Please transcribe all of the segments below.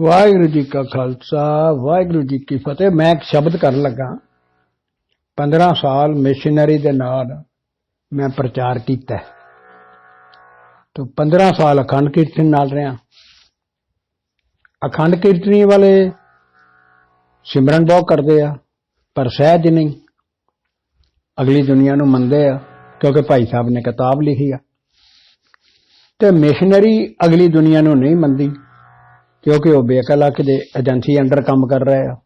ਵਾਹਿਗੁਰੂ ਜੀ ਕਾ ਖਾਲਸਾ, ਵਾਹਿਗੁਰੂ ਜੀ ਕੀ ਫਤਿਹ। ਮੈਂ ਇੱਕ ਸ਼ਬਦ ਕਰਨ ਲੱਗਾ। 15 ਸਾਲ ਮਿਸ਼ਨਰੀ ਦੇ ਨਾਲ ਮੈਂ ਪ੍ਰਚਾਰ ਕੀਤਾ। ਹੈ। ਤੋਂ 15 ਸਾਲ ਅਖੰਡ ਕੀਰਤਨ ਨਾਲ ਰਿਹਾ। ਅਖੰਡ ਕੀਰਤਨੀ ਵਾਲੇ ਸਿਮਰਨ ਬਹੁਤ ਕਰਦੇ ਆ, ਪਰ ਸਹਿਜ ਨਹੀਂ। ਅਗਲੀ ਦੁਨੀਆ ਨੂੰ ਮੰਨਦੇ ਆ, ਕਿਉਂਕਿ ਭਾਈ ਸਾਹਿਬ ਨੇ ਕਿਤਾਬ ਲਿਖੀ ਆ। ਤੇ ਮਿਸ਼ਨਰੀ ਅਗਲੀ ਦੁਨੀਆ ਨੂੰ ਨਹੀਂ ਮੰਨਦੀ। ਕਿਉਂਕਿ ਉਹ ਬੇਕਲਾ ਕਿਤੇ ਏਜੰਸੀ ਅੰਡਰ ਕੰਮ ਕਰ ਰਹੇ ਆ।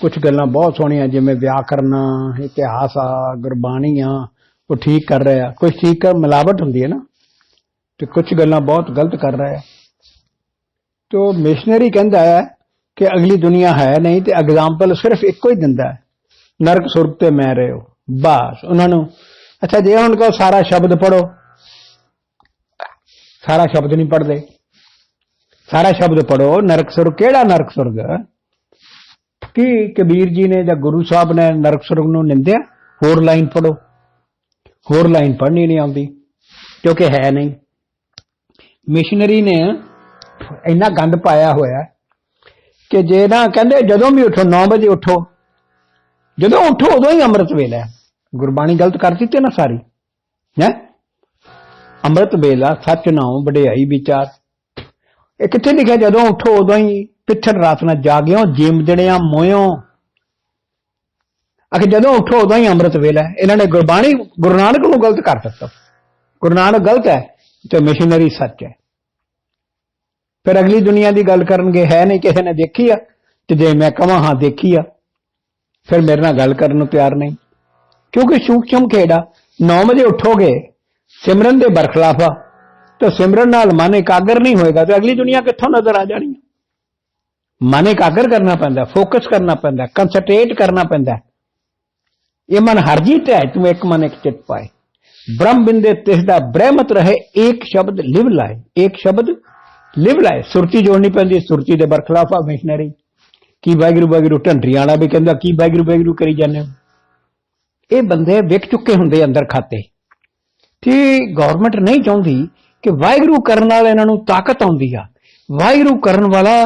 ਕੁਝ ਗੱਲਾਂ ਬਹੁਤ ਸੋਹਣੀਆਂ, ਜਿਵੇਂ ਵਿਆਕਰਨ, ਇਤਿਹਾਸ ਆ ਗੁਰਬਾਣੀ ਆ ਉਹ ਠੀਕ ਕਰ ਰਹੇ ਆ। ਕੁਝ ਠੀਕ ਕਰ ਮਿਲਾਵਟ ਹੁੰਦੀ ਹੈ ਨਾ। ਤੇ ਕੁਝ ਗੱਲਾਂ ਬਹੁਤ ਗਲਤ ਕਰ ਰਹੇ ਆ। ਤੋ ਮਿਸ਼ਨਰੀ ਕਹਿੰਦਾ ਹੈ ਕਿ ਅਗਲੀ ਦੁਨੀਆ ਹੈ ਨਹੀਂ ਤੇ ਐਗਜ਼ਾਮਪਲ ਸਿਰਫ ਇੱਕੋ ਹੀ ਦਿੰਦਾ ਹੈ। ਨਰਕ ਸੁਰਗ ਤੇ ਮੈਂ ਰਹੇ। ਹੋ ਬਸ, ਉਹਨਾਂ ਨੂੰ, ਅੱਛਾ ਜੇ ਹੁਣ ਕੋ ਸਾਰਾ ਸ਼ਬਦ ਪੜੋ ਸਾਰਾ ਸ਼ਬਦ ਨਹੀਂ ਪੜਦੇ ਸਾਰਾ ਸ਼ਬਦ ਪੜੋ ਨਰਕ ਸੁਰ ਕਿਹੜਾ ਨਰਕ ਸੁਰਗ? ਕੀ ਕਬੀਰ ਜੀ ਨੇ ਜਾਂ ਗੁਰੂ ਸਾਹਿਬ ਨੇ ਨਰਕ ਸੁਰਗ ਨੂੰ ਨਿੰਦਿਆ? ਹੋਰ ਲਾਈਨ ਪੜੋ ਹੋਰ ਲਾਈਨ ਪੜ੍ਹਨੀ ਨਹੀਂ ਆਉਂਦੀ, ਕਿਉਂਕਿ ਹੈ ਨਹੀਂ। ਮਿਸ਼ਨਰੀ ਨੇ ਇੰਨਾ ਗੰਦ ਪਾਇਆ ਹੋਇਆ ਕਿ ਜੇ ਨਾ ਕਹਿੰਦੇ ਜਦੋਂ ਵੀ ਉਠੋ 9 ਵਜੇ ਉਠੋ, ਜਦੋਂ ਉਠੋ ਉਦੋਂ ਹੀ ਅੰਮ੍ਰਿਤ ਵੇਲਾ ਗੁਰਬਾਣੀ ਗਲਤ ਕਰ ਦਿੱਤੀ ਨਾ ਸਾਰੀ, ਹੈ? ਅੰਮ੍ਰਿਤ ਵੇਲਾ, ਸੱਚ ਨਾਉ ਵਡਿਆਈ ਵਿਚਾਰ। ਇਹ ਕਿੱਥੇ ਲਿਖਿਆ? ਜਦੋਂ ਉਠੋ ਉਦੋਂ ਹੀ ਪਿੱਛੜ ਰਾਤ ਨਾਲ ਜਾਗਿਓ, ਜਿਮ ਜੜਿਆਂ ਮੋਇਓ। ਅਖੇ ਜਦੋਂ ਉਠੋ ਉਦੋਂ ਹੀ ਅੰਮ੍ਰਿਤ ਵੇਲਾ ਇਹਨਾਂ ਨੇ ਗੁਰਬਾਣੀ ਗੁਰੂ ਨਾਨਕ ਨੂੰ ਗਲਤ ਕਰ ਦਿੱਤਾ। ਗੁਰੂ ਨਾਨਕ ਗਲਤ ਹੈ ਤੇ ਮਿਸ਼ਨਰੀ ਸੱਚ ਹੈ। ਫਿਰ ਅਗਲੀ ਦੁਨੀਆ ਦੀ ਗੱਲ ਕਰਨਗੇ, ਹੈ ਨਹੀਂ ਕਿਸੇ ਨੇ ਦੇਖੀ ਆ? ਤੇ ਜੇ ਮੈਂ ਕਹਾਂ ਹਾਂ, ਦੇਖੀ ਆ। ਫਿਰ ਮੇਰੇ ਨਾਲ ਗੱਲ ਕਰਨ ਨੂੰ ਪਿਆਰ ਨਹੀਂ। ਕਿਉਂਕਿ ਸੂਖਸ਼ਮ ਖੇੜਾ 9 ਵਜੇ ਉੱਠੋਗੇ, ਸਿਮਰਨ ਦੇ ਬਰਖਲਾਫ ਆ ਤਾਂ ਸਿਮਰਨ ਨਾਲ ਮਨ ਇਕਾਗਰ ਨਹੀਂ ਹੋਏਗਾ ਤੇ ਅਗਲੀ ਦੁਨੀਆ ਕਿੱਥੋਂ ਨਜ਼ਰ ਆ ਜਾਣੀ ਮਨ ਇਕਾਗਰ ਕਰਨਾ ਪੈਂਦਾ ਫੋਕਸ ਕਰਨਾ ਪੈਂਦਾ ਕੰਸੰਟਰੇਟ ਕਰਨਾ ਪੈਂਦਾ ਇਹ ਮਨ ਹਰਜੀਤ ਹੈ ਤੂੰ ਇੱਕ ਮਨ ਇੱਕ ਚਿਤ ਪਾਏ। ਬ੍ਰਹਮ ਬਿੰਦੇ ਤਿਸ ਦਾ ਬ੍ਰਹਮਤ ਰਹੇ ਇੱਕ ਸ਼ਬਦ ਲਿਵ ਲਾਏ ਇੱਕ ਸ਼ਬਦ ਲਿਵ ਲਾਏ। ਸੁਰਤੀ ਜੋੜਨੀ ਪੈਂਦੀ, ਸੁਰਤੀ ਦੇ ਬਰਖਲਾਫ ਆ ਮਿਸ਼ਨਰੀ ਕੀ ਵਾਹਿਗੁਰੂ ਵਾਹਿਗੁਰੂ, ਢੰਡਰੀਆਂ ਵਾਲਾ ਵੀ ਕਹਿੰਦਾ, ਕੀ ਵਾਹਿਗੁਰੂ ਵਾਹਿਗੁਰੂ ਕਰੀ ਜਾਂਦੇ ਇਹ ਬੰਦੇ ਵਿਕ ਚੁੱਕੇ ਹੁੰਦੇ ਅੰਦਰ ਖਾਤੇ। ਤੇ ਗਵਰਨਮੈਂਟ ਨਹੀਂ ਚਾਹੁੰਦੀ ਕਿ ਵਾਹਿਗੁਰੂ ਕਰਨ ਨਾਲ ਇਹਨਾਂ ਨੂੰ ਤਾਕਤ ਆਉਂਦੀ ਆ। ਵਾਹਿਗੁਰੂ ਕਰਨ ਵਾਲਾ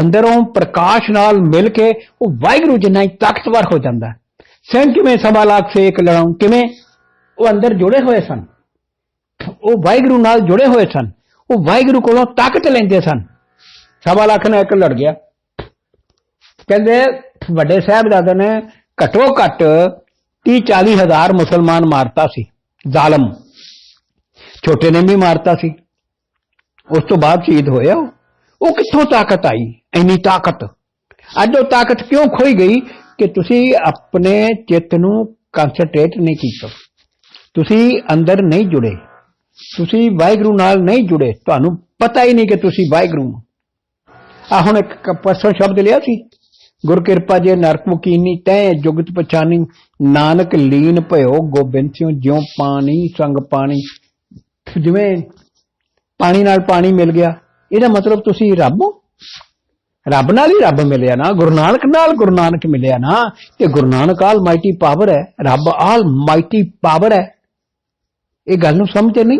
ਅੰਦਰੋਂ ਪ੍ਰਕਾਸ਼ ਨਾਲ ਮਿਲ ਕੇ ਉਹ ਵਾਹਿਗੁਰੂ ਜਿੰਨਾ ਹੀ ਤਾਕਤਵਰ ਹੋ ਜਾਂਦਾ। ਸਿੰਘ ਕਿਵੇਂ ਸਵਾ ਲੱਖ ਸੇ ਇੱਕ ਲੜਾਉਂ, ਕਿਵੇਂ ਉਹ ਅੰਦਰ ਜੁੜੇ ਹੋਏ ਸਨ। ਉਹ ਵਾਹਿਗੁਰੂ ਨਾਲ ਜੁੜੇ ਹੋਏ ਸਨ। ਉਹ ਵਾਹਿਗੁਰੂ ਕੋਲੋਂ ਤਾਕਤ ਲੈਂਦੇ ਸਨ। ਸਵਾ ਲੱਖ ਨਾਲ ਇੱਕ ਲੜ ਗਿਆ। ਕਹਿੰਦੇ, ਵੱਡੇ ਸਾਹਿਬਜ਼ਾਦੇ ਨੇ ਘਟੋ ਘੱਟ 30 40 ਹਜ਼ਾਰ ਮੁਸਲਮਾਨ ਮਾਰਤਾ ਸੀ। ਜ਼ਾਲਮ। ਛੋਟੇ ਨੇ ਵੀ ਮਾਰਤਾ ਸੀ। ਉਸ ਤੋਂ ਬਾਅਦ ਸ਼ਹੀਦ ਹੋਇਆ ਉਹ। ਕਿੱਥੋਂ ਤਾਕਤ ਆਈ? ਇੰਨੀ ਤਾਕਤ। ਅੱਜ ਉਹ ਤਾਕਤ ਕਿਉਂ ਖੋਈ ਗਈ ਕਿ ਤੁਸੀਂ ਆਪਣੇ ਚਿੱਤ ਨੂੰ ਕਨਸੈਂਟਰੇਟ ਨਹੀਂ ਕੀਤਾ? ਤੁਸੀਂ ਅੰਦਰ ਨਹੀਂ ਜੁੜੇ। ਤੁਸੀਂ ਵਾਹਿਗੁਰੂ ਨਾਲ ਨਹੀਂ ਜੁੜੇ। ਤੁਹਾਨੂੰ ਪਤਾ ਹੀ ਨਹੀਂ ਕਿ ਤੁਸੀਂ ਵਾਹਿਗੁਰੂ ਹੋ। ਆ ਹੁਣ ਇੱਕ ਪਰਸੋਂ ਸ਼ਬਦ ਲਿਆ ਸੀ। ਗੁਰ ਕਿਰਪਾ ਜੇ ਨਰਕ ਮੁਕੀਨੀ ਤੈ, ਜੁਗਤ ਪਛਾਨੀ। ਨਾਨਕ ਲੀਨ ਭਇਓ, ਗੋਬਿੰਦ ਸਿਉ ਜਿਉ ਪਾਣੀ, ਸੰਗ ਪਾਣੀ। ਜਿਵੇਂ ਪਾਣੀ ਨਾਲ ਪਾਣੀ ਮਿਲ ਗਿਆ, ਇਹਦਾ ਮਤਲਬ ਤੁਸੀਂ ਰੱਬ ਹੋ। ਰੱਬ ਨਾਲ ਹੀ ਰੱਬ ਮਿਲਿਆ ਨਾ, ਗੁਰੂ ਨਾਨਕ ਨਾਲ ਗੁਰੂ ਨਾਨਕ ਮਿਲਿਆ ਨਾ, ਤੇ Guru Nanak almighty power ਹੈ, ਰੱਬ ਆਲ ਮਾਈਟੀ ਪਾਵਰ ਹੈ। ਇਹ ਗੱਲ ਨੂੰ ਸਮਝ ਨਹੀਂ?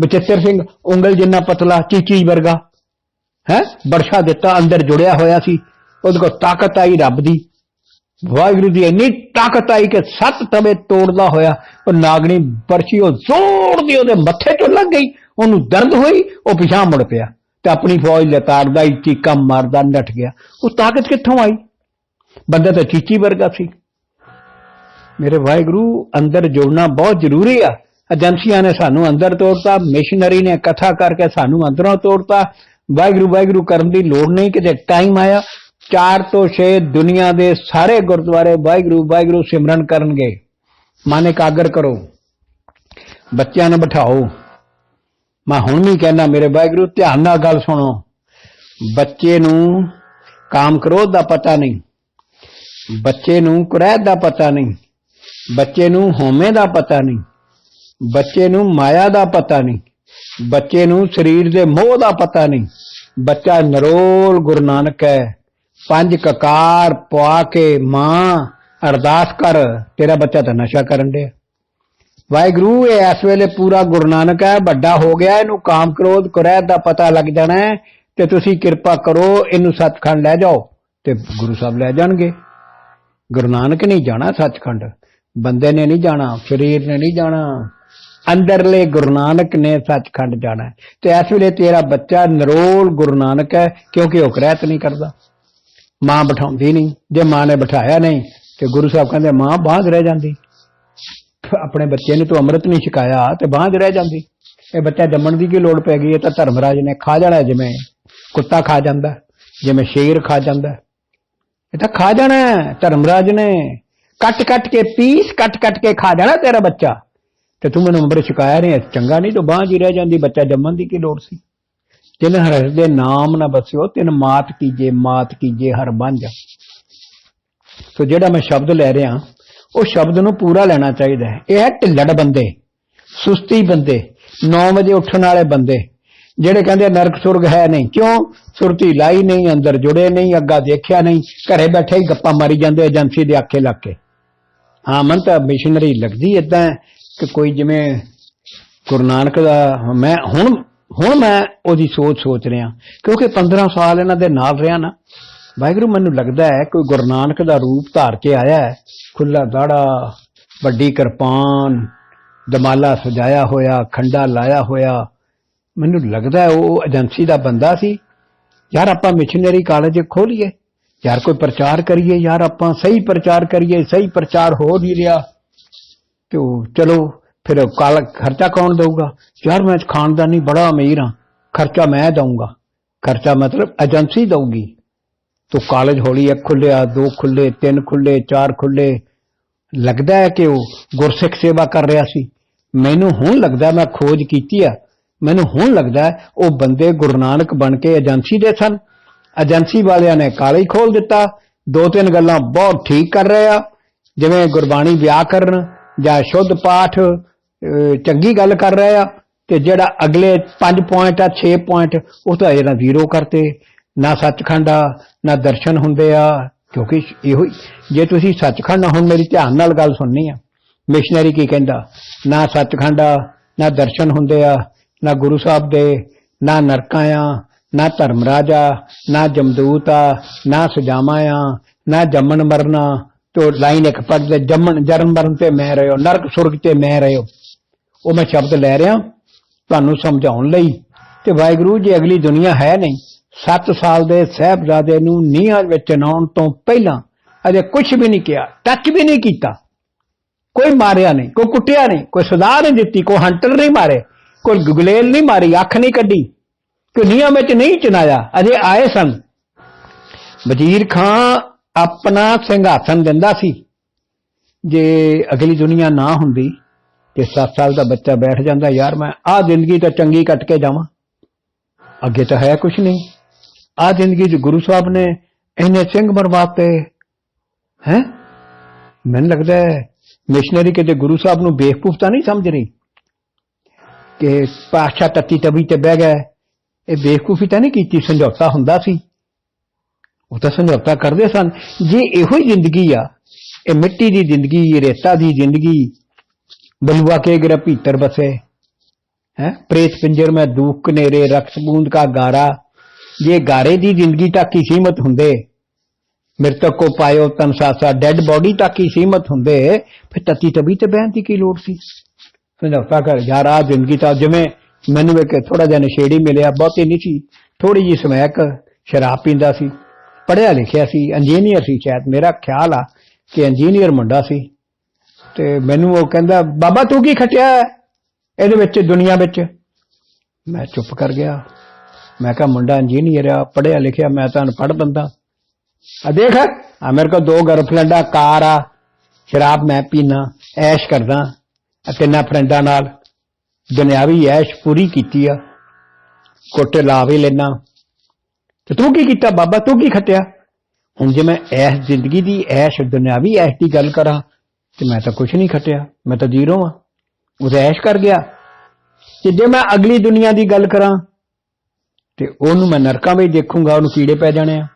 ਬਚਿੱਤਰ ਸਿੰਘ ਉਂਗਲ ਜਿੰਨਾ ਪਤਲਾ, ਚੀਚੀ ਵਰਗਾ, ਹੈ? ਬਰਸ਼ਾ ਦਿੱਤਾ, ਅੰਦਰ ਜੁੜਿਆ ਹੋਇਆ ਸੀ, ਉਹਦੇ ਕੋਲ ਤਾਕਤ ਆਈ ਰੱਬ ਦੀ। ਵਾਹਿਗੁਰੂ ਦੀ ਇੰਨੀ ਤਾਕਤ ਆਈ ਕਿ ਸੱਤ ਤਵੇ ਤੋੜਦਾ ਹੋਇਆ, ਉਹ ਨਾਗਣੀ ਬਰਸ਼ੀ ਉਹ ਜ਼ੋਰ ਦੀ ਉਹਦੇ ਮੱਥੇ ਤੋਂ ਲੱਗ ਗਈ, ਉਹਨੂੰ ਦਰਦ ਹੋਈ, ਉਹ ਪਿਛਾਂ ਮੁੜ ਪਿਆ ਤੇ ਆਪਣੀ ਫੌਜ ਲਤਾੜਦਾ ਹੀ ਚੀਕਾਂ ਮਾਰਦਾ ਨੱਠ ਗਿਆ। ਉਹ ਤਾਕਤ ਕਿੱਥੋਂ ਆਈ? ਬੰਦਾ ਤਾਂ ਚੀਚੀ ਵਰਗਾ ਸੀ। ਮੇਰੇ ਵਾਹਿਗੁਰੂ, ਅੰਦਰ ਜੁੜਨਾ ਬਹੁਤ ਜ਼ਰੂਰੀ ਆ। ਏਜੰਸੀਆਂ ਨੇ ਸਾਨੂੰ ਅੰਦਰ ਤੋੜਤਾ ਮਿਸ਼ਨਰੀ ਨੇ ਕਥਾ ਕਰਕੇ ਸਾਨੂੰ ਅੰਦਰੋਂ ਤੋੜਤਾ। ਵਾਹਿਗੁਰੂ ਵਾਹਿਗੁਰੂ ਕਰਨ ਦੀ ਲੋੜ ਨਹੀਂ, ਕਿਤੇ ਟਾਈਮ ਆਇਆ। 4 ਤੋਂ 6 ਦੁਨੀਆ ਦੇ ਸਾਰੇ ਗੁਰਦੁਆਰੇ ਵਾਹਿਗੁਰੂ ਵਾਹਿਗੁਰੂ ਸਿਮਰਨ ਕਰਨਗੇ। ਮਨ ਇਕਾਗਰ ਕਰੋ। ਬੱਚਿਆਂ ਨੂੰ ਬਿਠਾਓ। ਮੈਂ ਹੁਣ ਨਹੀਂ ਕਹਿੰਦਾ ਮੇਰੇ ਵਾਹਿਗੁਰੂ, ਧਿਆਨ ਨਾਲ ਗੱਲ ਸੁਣੋ। ਬੱਚੇ ਨੂੰ ਕਾਮ ਕ੍ਰੋਧ ਦਾ ਪਤਾ ਨਹੀਂ। ਬੱਚੇ ਨੂੰ ਕੁਰੈਤ ਦਾ ਪਤਾ ਨਹੀਂ। ਬੱਚੇ ਨੂੰ ਹੋਮੇ ਦਾ ਪਤਾ ਨਹੀਂ। ਬੱਚੇ ਨੂੰ ਮਾਇਆ ਦਾ ਪਤਾ ਨਹੀਂ। ਬੱਚੇ ਨੂੰ ਸਰੀਰ ਦੇ ਮੋਹ ਦਾ ਪਤਾ ਨਹੀਂ। ਬੱਚਾ ਨਰੋਲ ਗੁਰੂ ਨਾਨਕ ਹੈ। ਪੰਜ ਕਕਾਰ ਪਵਾ ਕੇ ਮਾਂ ਅਰਦਾਸ ਕਰ, ਤੇਰਾ ਬੱਚਾ ਤਾਂ ਨਸ਼ਾ ਕਰਨ ਡਿਆ। ਵਾਹਿਗੁਰੂ, ਇਹ ਇਸ ਵੇਲੇ ਪੂਰਾ ਗੁਰੂ ਨਾਨਕ ਹੈ, ਵੱਡਾ ਹੋ ਗਿਆ, ਇਹਨੂੰ ਕਾਮ ਕ੍ਰੋਧ, ਕੁਰੈਤ ਦਾ ਪਤਾ ਲੱਗ ਜਾਣਾ ਤੇ ਤੁਸੀਂ ਕਿਰਪਾ ਕਰੋ, ਇਹਨੂੰ ਸੱਚਖੰਡ ਲੈ ਜਾਓ ਤੇ ਗੁਰੂ ਸਾਹਿਬ ਲੈ ਜਾਣਗੇ। ਗੁਰੂ ਨਾਨਕ ਨਹੀਂ ਜਾਣਾ ਸੱਚਖੰਡ, ਬੰਦੇ ਨੇ ਨਹੀਂ ਜਾਣਾ, ਸਰੀਰ ਨੇ ਨਹੀਂ ਜਾਣਾ, ਅੰਦਰਲੇ ਗੁਰੂ ਨਾਨਕ ਨੇ ਸੱਚਖੰਡ ਜਾਣਾ ਤੇ ਇਸ ਵੇਲੇ ਤੇਰਾ ਬੱਚਾ ਨਰੋਲ ਗੁਰੂ ਨਾਨਕ ਹੈ, ਕਿਉਂਕਿ ਉਹ ਕ੍ਰੈਤ ਨਹੀਂ ਕਰਦਾ। ਮਾਂ ਬਿਠਾਉਂਦੀ ਨਹੀਂ ਜੇ ਮਾਂ ਨੇ ਬਿਠਾਇਆ ਨਹੀਂ ਤੇ ਗੁਰੂ ਸਾਹਿਬ ਕਹਿੰਦੇ ਮਾਂ ਬਾਂਝ ਰਹਿ ਜਾਂਦੀ। ਆਪਣੇ ਬੱਚੇ ਨੂੰ ਤੂੰ ਅੰਮ੍ਰਿਤ ਨਹੀਂ ਛਕਾਇਆ ਤੇ ਬਾਂਝ ਰਹਿ ਜਾਂਦੀ। ਇਹ ਬੱਚਾ ਜੰਮਣ ਦੀ ਕੀ ਲੋੜ ਪੈ ਗਈ? ਇਹ ਤਾਂ ਧਰਮਰਾਜ ਨੇ ਖਾ ਜਾਣਾ ਜਿਵੇਂ ਕੁੱਤਾ ਖਾ ਜਾਂਦਾ ਜਿਵੇਂ ਸ਼ੇਰ ਖਾ ਜਾਂਦਾ। ਇਹ ਤਾਂ ਖਾ ਜਾਣਾ ਹੈ, ਧਰਮਰਾਜ ਨੇ। ਕੱਟ ਕੱਟ ਕੇ ਪੀਸ ਕੱਟ ਕੱਟ ਕੇ ਖਾ ਜਾਣਾ ਤੇਰਾ ਬੱਚਾ। ਤੇ ਤੂੰ ਮੈਨੂੰ ਅੰਮ੍ਰਿਤ ਛਕਾਇਆ ਨਹੀਂ ਚੰਗਾ ਨਹੀਂ ਤਾਂ ਬਾਂਝ ਹੀ ਰਹਿ ਜਾਂਦੀ ਬੱਚਾ ਜੰਮਣ ਦੀ ਕੀ ਲੋੜ ਸੀ? ਜਿਨ ਹਰ ਦੇ ਨਾਮ ਨਾ ਬਸਿਓ, ਤਿਨ ਮਾਤ ਕੀਜੇ ਮਾਤ ਕੀਜੇ, ਹਰ ਬੰਝ। ਸੋ ਜਿਹੜਾ ਮੈਂ ਸ਼ਬਦ ਲੈ ਰਿਹਾ, ਉਹ ਸ਼ਬਦ ਨੂੰ ਪੂਰਾ ਲੈਣਾ ਚਾਹੀਦਾ ਹੈ। ਇਹ ਹੈ ਢਿੱਲੜ ਬੰਦੇ, ਸੁਸਤੀ ਬੰਦੇ 9 ਵਜੇ ਉੱਠਣ ਵਾਲੇ ਬੰਦੇ, ਜਿਹੜੇ ਕਹਿੰਦੇ ਨਰਕ ਸੁਰਗ ਹੈ ਨਹੀਂ। ਕਿਉਂ? ਸੁਰਤੀ ਲਾਈ ਨਹੀਂ, ਅੰਦਰ ਜੁੜੇ ਨਹੀਂ, ਅੱਗਾ ਦੇਖਿਆ ਨਹੀਂ, ਘਰੇ ਬੈਠੇ ਹੀ ਗੱਪਾਂ ਮਾਰੀ ਜਾਂਦੇ ਏਜੰਸੀ ਦੇ ਆਖੇ ਲੱਗ ਕੇ। ਹਾਂ, ਮਨ ਤਾਂ ਮਿਸ਼ਨਰੀ ਲੱਗਦੀ ਏਦਾਂ ਕਿ ਕੋਈ ਜਿਵੇਂ ਗੁਰੂ ਨਾਨਕ ਦਾ, ਮੈਂ ਹੁਣ ਹੁਣ ਮੈਂ ਉਹਦੀ ਸੋਚ ਸੋਚ ਰਿਹਾ, ਕਿਉਂਕਿ 15 ਸਾਲ ਇਹਨਾਂ ਦੇ ਨਾਲ ਰਿਹਾ ਨਾ, ਵਾਹਿਗੁਰੂ ਮੈਨੂੰ ਲੱਗਦਾ ਹੈ ਕੋਈ ਗੁਰੂ ਨਾਨਕ ਦਾ ਰੂਪ ਧਾਰ ਕੇ ਆਇਆ ਹੈ ਖੁੱਲਾ ਦਾੜਾ, ਵੱਡੀ ਕਿਰਪਾਨ, ਦਮਾਲਾ ਸਜਾਇਆ ਹੋਇਆ, ਖੰਡਾ ਲਾਇਆ ਹੋਇਆ, ਮੈਨੂੰ ਲੱਗਦਾ ਹੈ ਉਹ ਏਜੰਸੀ ਦਾ ਬੰਦਾ ਸੀ। ਯਾਰ ਆਪਾਂ ਮਿਸ਼ਨਰੀ ਕਾਲਜ ਖੋਲੀਏ, ਯਾਰ ਕੋਈ ਪ੍ਰਚਾਰ ਕਰੀਏ, ਯਾਰ ਆਪਾਂ ਸਹੀ ਪ੍ਰਚਾਰ ਕਰੀਏ, ਸਹੀ ਪ੍ਰਚਾਰ ਹੋ ਨਹੀਂ ਰਿਹਾ, ਤੇ ਉਹ ਚਲੋ ਫਿਰ ਕਾਲ ਖਰਚਾ ਕੌਣ ਦਊਗਾ? ਯਾਰ ਮੈਂ ਖਾਨਦਾਨੀ ਬੜਾ ਅਮੀਰ ਹਾਂ, ਖਰਚਾ ਮੈਂ ਦਊਂਗਾ। ਖਰਚਾ ਮਤਲਬ ਏਜੰਸੀ ਦਊਗੀ। ਤੋ ਕਾਲਜ ਹੌਲੀ ਇੱਕ ਖੁੱਲਿਆ ਦੋ ਖੁੱਲੇ, ਤਿੰਨ ਖੁੱਲੇ, ਚਾਰ ਖੁੱਲੇ। ਲੱਗਦਾ ਹੈ ਕਿ ਉਹ ਗੁਰਸਿੱਖ ਸੇਵਾ ਕਰ ਰਿਹਾ ਸੀ। ਮੈਨੂੰ ਹੁਣ ਲੱਗਦਾ ਮੈਂ ਖੋਜ ਕੀਤੀ ਆ। ਮੈਨੂੰ ਹੁਣ ਲੱਗਦਾ ਉਹ ਬੰਦੇ ਗੁਰੂ ਨਾਨਕ ਬਣ ਕੇ ਏਜੰਸੀ ਦੇ ਸਨ। ਏਜੰਸੀ ਵਾਲਿਆਂ ਨੇ ਕਾਲਜ ਖੋਲ ਦਿੱਤਾ। ਦੋ ਤਿੰਨ ਗੱਲਾਂ ਬਹੁਤ ਠੀਕ ਕਰ ਰਹੇ ਆ। ਜਿਵੇਂ ਗੁਰਬਾਣੀ ਵਿਆਕਰਨ ਜਾਂ ਸ਼ੁੱਧ ਪਾਠ ਚੰਗੀ ਗੱਲ ਕਰ ਰਹੇ ਆ ਤੇ ਜਿਹੜਾ ਅਗਲੇ 5 ਪੁਆਇੰਟ ਆ 6 ਪੁਆਇੰਟ ਉਹ ਤਾਂ ਇਹਨਾਂ ਜ਼ੀਰੋ ਕਰਤੇ, ਨਾ ਸੱਚਖੰਡ ਆ, ਨਾ ਦਰਸ਼ਨ ਹੁੰਦੇ ਆ, ਕਿਉਂਕਿ ਇਹੋ ਹੀ- ਜੇ ਤੁਸੀਂ ਸੱਚਖੰਡ ਹੁਣ ਮੇਰੀ ਧਿਆਨ ਨਾਲ ਗੱਲ ਸੁਣਨੀ ਆ ਮਿਸ਼ਨਰੀ ਕੀ ਕਹਿੰਦਾ? ਨਾ ਸੱਚਖੰਡ ਆ, ਨਾ ਦਰਸ਼ਨ ਹੁੰਦੇ ਆ, ਨਾ ਗੁਰੂ ਸਾਹਿਬ ਦੇ, ਨਾ ਨਰਕਾਂ ਆ, ਨਾ ਧਰਮਰਾਜ ਆ, ਨਾ ਜਮਦੂਤ ਆ, ਨਾ ਸਜਾਵਾਂ ਆ, ਨਾ ਜੰਮਣ ਮਰਨਾ ਤੋ ਲਾਈਨ ਇੱਕ ਪੜਦੇ ਜੰਮਣ ਜਨਮ ਮਰਨ ਤੇ ਮੈਂ ਰਹਿਓ, ਨਰਕ ਸੁਰਗ ਤੇ ਮੈਂ ਰਹਿਓ। ਉਹ ਮੈਂ ਸ਼ਬਦ ਲੈ ਰਿਹਾ ਤੁਹਾਨੂੰ ਸਮਝਾਉਣ ਲਈ। ਤੇ ਵਾਹਿਗੁਰੂ ਜੀ, ਅਗਲੀ ਦੁਨੀਆ ਹੈ ਨਹੀਂ। 7 ਸਾਲ ਦੇ ਸਹਿਬਜ਼ਾਦੇ ਨੂੰ ਨੀਹਾਂ ਵਿੱਚ ਚਨਾਉਣ ਤੋਂ ਪਹਿਲਾਂ ਅਜੇ ਕੁਝ ਵੀ ਨਹੀਂ ਕਿਹਾ ਟੱਚ ਵੀ ਨਹੀਂ ਕੀਤਾ। ਕੋਈ ਮਾਰਿਆ ਨਹੀਂ, ਕੋਈ ਕੁੱਟਿਆ ਨਹੀਂ, ਕੋਈ ਸਜ਼ਾ ਨਹੀਂ ਦਿੱਤੀ, ਕੋਈ ਹੰਟਰ ਨਹੀਂ ਮਾਰੇ, ਕੋਈ ਗੁਗਲੇਲ ਨਹੀਂ ਮਾਰੀ, ਅੱਖ ਨਹੀਂ ਕੱਢੀ, ਕੋਈ ਨੀਹਾਂ ਵਿੱਚ ਨਹੀਂ ਚਨਾਇਆ ਅਜੇ ਆਏ ਸਨ। ਵਜ਼ੀਰ ਖਾਂ ਆਪਣਾ ਸਿੰਘਾਸਨ ਦਿੰਦਾ ਸੀ। ਜੇ ਅਗਲੀ ਦੁਨੀਆ ਨਾ ਹੁੰਦੀ ਕਿ 7 ਸਾਲ ਦਾ ਬੱਚਾ ਬੈਠ ਜਾਂਦਾ, ਯਾਰ ਮੈਂ ਆਹ ਜ਼ਿੰਦਗੀ ਤਾਂ ਚੰਗੀ ਕੱਟ ਕੇ ਜਾਵਾਂ। ਅੱਗੇ ਤਾਂ ਹੈ ਕੁਝ ਨਹੀਂ। ਆਹ ਜ਼ਿੰਦਗੀ 'ਚ ਗੁਰੂ ਸਾਹਿਬ ਨੇ ਇੰਨੇ ਸਿੰਘ ਮਰਵਾਤੇ ਹੈ? ਮੈਨੂੰ ਲੱਗਦਾ ਹੈ ਮਿਸ਼ਨਰੀ ਕਿਤੇ ਗੁਰੂ ਸਾਹਿਬ ਨੂੰ ਬੇਵਕੂਫ ਤਾਂ ਨਹੀਂ ਸਮਝ ਰਹੀ ਕਿ ਪਾਸ਼ਾ ਤੱਤੀ ਤਵੀ ਤੇ ਬਹਿ ਗਏ ਇਹ ਬੇਵਕੂਫੀ ਤਾਂ ਨਹੀਂ ਕੀਤੀ, ਸਮਝੌਤਾ ਹੁੰਦਾ ਸੀ। ਉਹ ਤਾਂ ਸਮਝੌਤਾ ਕਰਦੇ ਸਨ। ਜੇ ਇਹੋ ਹੀ ਜ਼ਿੰਦਗੀ ਆ, ਇਹ ਮਿੱਟੀ ਦੀ ਜ਼ਿੰਦਗੀ ਇਹ ਰੇਤਾ ਦੀ ਜ਼ਿੰਦਗੀ ਬਲੂਆ ਕੇ ਗਿਰ ਭੀਤਰ ਬਸੇ ਹੈ प्रेत पिंजर में दुख कनेरे रक्त बूंद का गारा ये गारे ਦੀ ਜ਼ਿੰਦਗੀ ਤੱਕ ਹੀ ਸੀਮਤ ਹੁੰਦੇ ਮ੍ਰਿਤਕ ਕੋ ਪਾਇਓ ਤਨ ਸਾਸਾ ਡੈਡ ਬੋਡੀ ਤੱਕ ਹੀ ਸੀਮਤ ਹੁੰਦੇ ਫਿਰ ਤਤੀ ਤਬੀ ਤੇ ਬਹਿਣ ਦੀ ਕੀ ਲੋੜ ਸੀ ਸਮਝੌਤਾ ਕਰ ਯਾਰ ਆ ਜ਼ਿੰਦਗੀ ਤਾਂ ਜਿਵੇਂ ਮੈਨੂੰ ਇੱਕ ਥੋੜਾ ਜਿਹਾ ਨਸ਼ੇੜੀ ਮਿਲਿਆ ਬਹੁਤੀ ਨਹੀਂ ਸੀ ਥੋੜੀ ਜੀ ਸਮੈਕ ਸ਼ਰਾਬ ਪੀਂਦਾ ਸੀ ਪੜਿਆ ਲਿਖਿਆ ਸੀ ਇੰਜੀਨੀਅਰ ਸੀ ਸ਼ਾਇਦ ਮੇਰਾ ਖਿਆਲ ਆ ਕਿ ਇੰਜੀਨੀਅਰ ਮੁੰਡਾ ਸੀ ਤੇ ਮੈਨੂੰ ਉਹ ਕਹਿੰਦਾ, ਬਾਬਾ, ਤੂੰ ਕੀ ਖਟਿਆ ਇਹਦੇ ਵਿੱਚ, ਦੁਨੀਆ ਵਿੱਚ? ਮੈਂ ਚੁੱਪ ਕਰ ਗਿਆ। ਮੈਂ ਕਿਹਾ, ਮੁੰਡਾ ਇੰਜੀਨੀਅਰ ਆ ਪੜਿਆ ਲਿਖਿਆ, ਮੈਂ ਤਾਂ ਅਨਪੜ੍ਹ ਬੰਦਾ। ਆ ਦੇਖ, ਆ ਮੇਰੇ ਕੋਲ ਦੋ ਗਰਲਫ੍ਰੈਂਡਾਂ, ਕਾਰ ਆ, ਸ਼ਰਾਬ ਮੈਂ ਪੀਣਾ ਐਸ਼ ਕਰਦਾ ਤਿੰਨਾਂ ਫਰੈਂਡਾਂ ਨਾਲ। ਦੁਨਿਆਵੀ ਐਸ਼ ਪੂਰੀ ਕੀਤੀ ਆ। ਕੋਟੇ ਲਾ ਵੀ ਲੈਣਾ ਤੇ ਤੂੰ ਕੀ ਕੀਤਾ, ਬਾਬਾ? ਤੂੰ ਕੀ ਖੱਟਿਆ? ਹੁਣ ਜੇ ਮੈਂ ਐਸ਼ ਜ਼ਿੰਦਗੀ ਦੀ, ਐਸ਼ ਦੁਨਿਆਵੀ ਐਸ਼ ਦੀ ਗੱਲ ਕਰਾਂ ਤੇ ਮੈਂ ਤਾਂ ਕੁਝ ਨਹੀਂ ਖੱਟਿਆ। ਮੈਂ ਤਾਂ ਜ਼ੀਰੋ ਆ ਉਹ ਤਾਂ ਐਸ਼ ਕਰ ਗਿਆ। ਤੇ ਜੇ ਮੈਂ ਅਗਲੀ ਦੁਨੀਆ ਦੀ ਗੱਲ ਕਰਾਂ, ਤੇ ਉਹਨੂੰ ਮੈਂ ਨਰਕਾਂ ਵਿੱਚ ਦੇਖੂੰਗਾ, ਉਹਨੂੰ ਕੀੜੇ ਪੈ ਜਾਣੇ ਆ।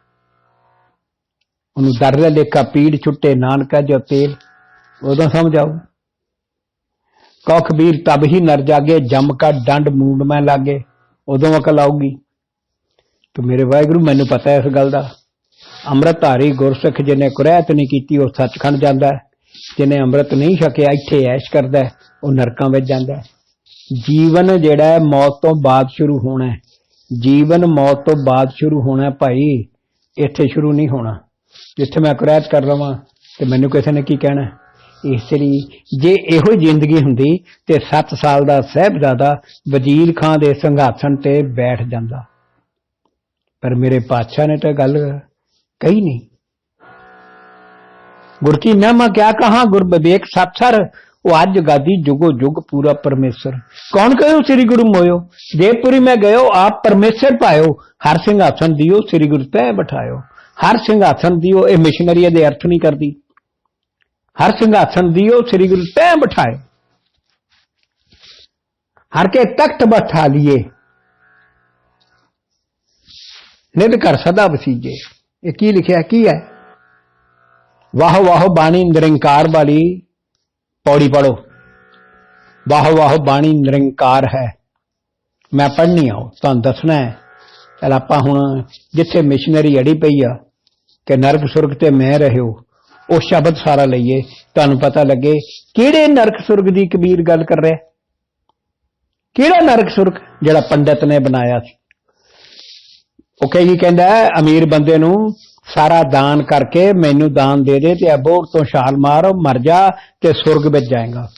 ਉਹਨੂੰ ਦਰ ਲੈ ਲੇਖਾ ਪੀੜ ਛੁੱਟੇ, ਨਾਨਕਾ ਜੋ ਤੇਲ ਉਦੋਂ ਸਮਝ ਆਊ ਕਉ ਕਬੀਰ ਤਬ ਹੀ ਨਰ ਜਾਗੇ, ਜਮ ਕਾ ਡੰਡ ਮੂੰਡ ਮੈਂ ਲਾਗੇ, ਉਦੋਂ ਅਕਲ ਆਊਗੀ। ਤੇ ਮੇਰੇ ਵਾਹਿਗੁਰੂ, ਮੈਨੂੰ ਪਤਾ ਇਸ ਗੱਲ ਦਾ। ਅੰਮ੍ਰਿਤਧਾਰੀ ਗੁਰਸਿੱਖ ਜਿਹਨੇ ਕੁਰੈਤ ਨਹੀਂ ਕੀਤੀ, ਉਹ ਸੱਚਖੰਡ ਜਾਂਦਾ ਹੈ। ਜਿਹਨੇ ਅੰਮ੍ਰਿਤ ਨਹੀਂ ਛਕਿਆ, ਇੱਥੇ ਐਸ਼ ਕਰਦਾ ਉਹ ਨਰਕਾਂ ਵਿੱਚ ਜਾਂਦਾ ਜੀਵਨ ਜਿਹੜਾ ਹੈ, ਮੌਤ ਤੋਂ ਬਾਅਦ ਸ਼ੁਰੂ ਹੋਣਾ ਹੈ। ਜੀਵਨ ਮੌਤ ਤੋਂ ਬਾਅਦ ਸ਼ੁਰੂ ਹੋਣਾ ਭਾਈ, ਇੱਥੇ ਸ਼ੁਰੂ ਨਹੀਂ ਹੋਣਾ। ਜਿੱਥੇ ਮੈਂ ਕੁਰੈਤ ਕਰ ਲਵਾਂ ਤੇ ਮੈਨੂੰ ਕਿਸੇ ਨੇ ਕੀ ਕਹਿਣਾ ਇਸ ਲਈ ਜੇ ਇਹੋ ਹੀ ਜ਼ਿੰਦਗੀ ਹੁੰਦੀ, ਤੇ 7 ਸਾਲ ਦਾ ਸਹਿਬਜ਼ਾਦਾ ਵਜ਼ੀਰ ਖਾਂ ਦੇ ਸਿੰਘਾਸਣ ਤੇ ਬੈਠ ਜਾਂਦਾ। ਪਰ ਮੇਰੇ ਪਾਤਸ਼ਾਹ ਨੇ ਤਾਂ ਗੱਲ ਕਹੀ ਨਹੀਂ। ਗੁਰ ਕੀ ਮਹਿਮਾ ਕਿਆ ਕਹਾ ਗੁਰ ਵਿਵੇਕ ਸਤਸਰ ਉਹ ਅੱਜ ਗਾਦੀ ਜੁਗੋ ਜੁਗ ਪੂਰਾ ਪਰਮੇਸ਼ਰ। ਕੌਣ ਕਹੋ ਸ੍ਰੀ ਗੁਰੂ ਮੋਇਓ? ਦੇਵਪੁਰੀ ਮੈਂ ਗਇਓ ਆਪ ਪਰਮੇਸ਼ਰ ਪਾਇਓ। ਹਰ ਸਿੰਘਾਸਨ ਦਿਓ, ਸ੍ਰੀ ਗੁਰੂ ਤੈ ਬਿਠਾਇਓ। ਹਰ ਸਿੰਘਾਸਨ ਦਿਓ, ਇਹ ਮਿਸ਼ਨਰੀ ਦੇ ਅਰਥ ਨਹੀਂ ਕਰਦੀ। ਹਰ ਸਿੰਘਾਸਨ ਦਿਓ, ਸ੍ਰੀ ਗੁਰੂ ਤੈ ਬਿਠਾਇਓ। ਹਰ ਕੇ ਤਖਤ ਬਠਾ ਲਿਏ। ਨਿਤ ਕਰ ਸਦਾ ਵਸੀਜੇ। ਇਹ ਕੀ ਲਿਖਿਆ, ਕੀ ਹੈ? ਵਾਹ ਵਾਹ ਬਾਣੀ ਨਿਰੰਕਾਰ ਵਾਲੀ ਪੌੜੀ ਪੜੋ ਵਾਹ ਵਾਹ ਬਾਣੀ ਨਿਰੰਕਾਰ ਹੈ। ਮੈਂ ਪੜ੍ਹਨੀ ਆ ਤੁਹਾਨੂੰ ਦੱਸਣਾ ਹੈ। ਚਲ ਆਪਾਂ ਹੁਣ ਜਿੱਥੇ ਮਿਸ਼ਨਰੀ ਅੜੀ ਪਈ ਆ ਕਿ ਨਰਕ ਸੁਰਗ ਤੇ ਮੈਂ ਰਹਿਓ, ਉਹ ਸ਼ਬਦ ਸਾਰਾ ਲਈਏ, ਤੁਹਾਨੂੰ ਪਤਾ ਲੱਗੇ ਕਿਹੜੇ ਨਰਕ ਸੁਰਗ ਦੀ ਕਬੀਰ ਗੱਲ ਕਰ ਰਿਹਾ। ਕਿਹੜਾ ਨਰਕ ਸੁਰਗ ਜਿਹੜਾ ਪੰਡਤ ਨੇ ਬਣਾਇਆ ਸੀ? ਉਹ ਕਹੀ ਕਹਿੰਦਾ ਅਮੀਰ ਬੰਦੇ ਨੂੰ ਸਾਰਾ ਦਾਨ ਕਰਕੇ ਮੈਨੂੰ ਦਾਨ ਦੇ ਦੇ ਤੇ ਅਬੋਰ ਤੋਂ ਛਾਲ ਮਾਰ, ਮਰ ਜਾ ਤੇ ਸੁਰਗ ਵਿੱਚ ਜਾਏਗਾ।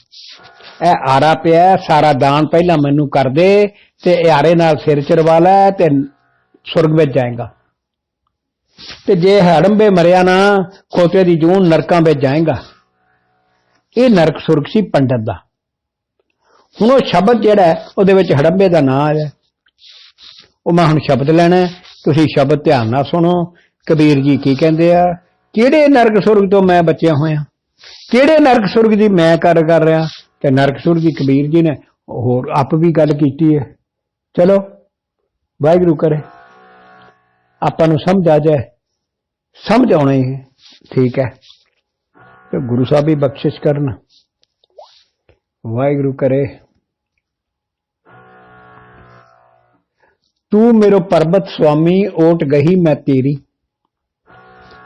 ਇਹ ਆਰਾ ਪਿਆ, ਸਾਰਾ ਦਾਨ ਪਹਿਲਾਂ ਮੈਨੂੰ ਕਰ ਦੇ ਤੇ ਆਰੇ ਨਾਲ ਸਿਰ ਚਰਵਾ ਲੈ ਤੇ ਸੁਰਗ ਵਿੱਚ ਜਾਏਗਾ। ਤੇ ਜੇ ਹੜੰਬੇ ਮਰਿਆ ਨਾ, ਖੋਤੇ ਦੀ ਜੂਨ ਨਰਕਾਂ ਵਿੱਚ ਜਾਏਗਾ। ਇਹ ਨਰਕ ਸੁਰਗ ਸੀ ਪੰਡਤ ਦਾ। ਹੁਣ ਉਹ ਸ਼ਬਦ ਜਿਹੜਾ ਉਹਦੇ ਵਿੱਚ ਹੜੰਬੇ ਦਾ ਨਾਂ ਆਇਆ। ਉਹ ਮੈਂ ਹੁਣ ਸ਼ਬਦ ਲੈਣਾ ਤੁਸੀਂ ਸ਼ਬਦ ਧਿਆਨ ਨਾਲ ਸੁਣੋ। ਕਬੀਰ ਜੀ ਕੀ ਕਹਿੰਦੇ ਆ? ਕਿਹੜੇ ਨਰਕ ਸੁਰਗ ਤੋਂ ਮੈਂ ਬਚਿਆ ਹੋਇਆ? ਕਿਹੜੇ ਨਰਕ ਸੁਰਗ ਦੀ ਮੈਂ ਕਰ ਕਰ ਰਿਹਾ? ਤੇ ਨਰਕ ਸੁਰਗ ਦੀ ਕਬੀਰ ਜੀ ਨੇ ਹੋਰ ਆਪ ਵੀ ਗੱਲ ਕੀਤੀ ਹੈ। ਚਲੋ, ਵਾਹਿਗੁਰੂ ਕਰੇ। ਆਪਾਂ ਨੂੰ ਸਮਝ ਆ ਜਾਏ। ਸਮਝ ਆਉਣਾ ਹੀ। ਠੀਕ ਹੈ। ਤੇ ਗੁਰੂ ਸਾਹਿਬ ਵੀ ਬਖਸ਼ਿਸ਼ ਕਰਨ। ਵਾਹਿਗੁਰੂ ਕਰੇ। ਤੂੰ ਮੇਰੋ ਪਰਬਤ ਸੁਆਮੀ, ਓਟ ਗਈ ਮੈਂ ਤੇਰੀ।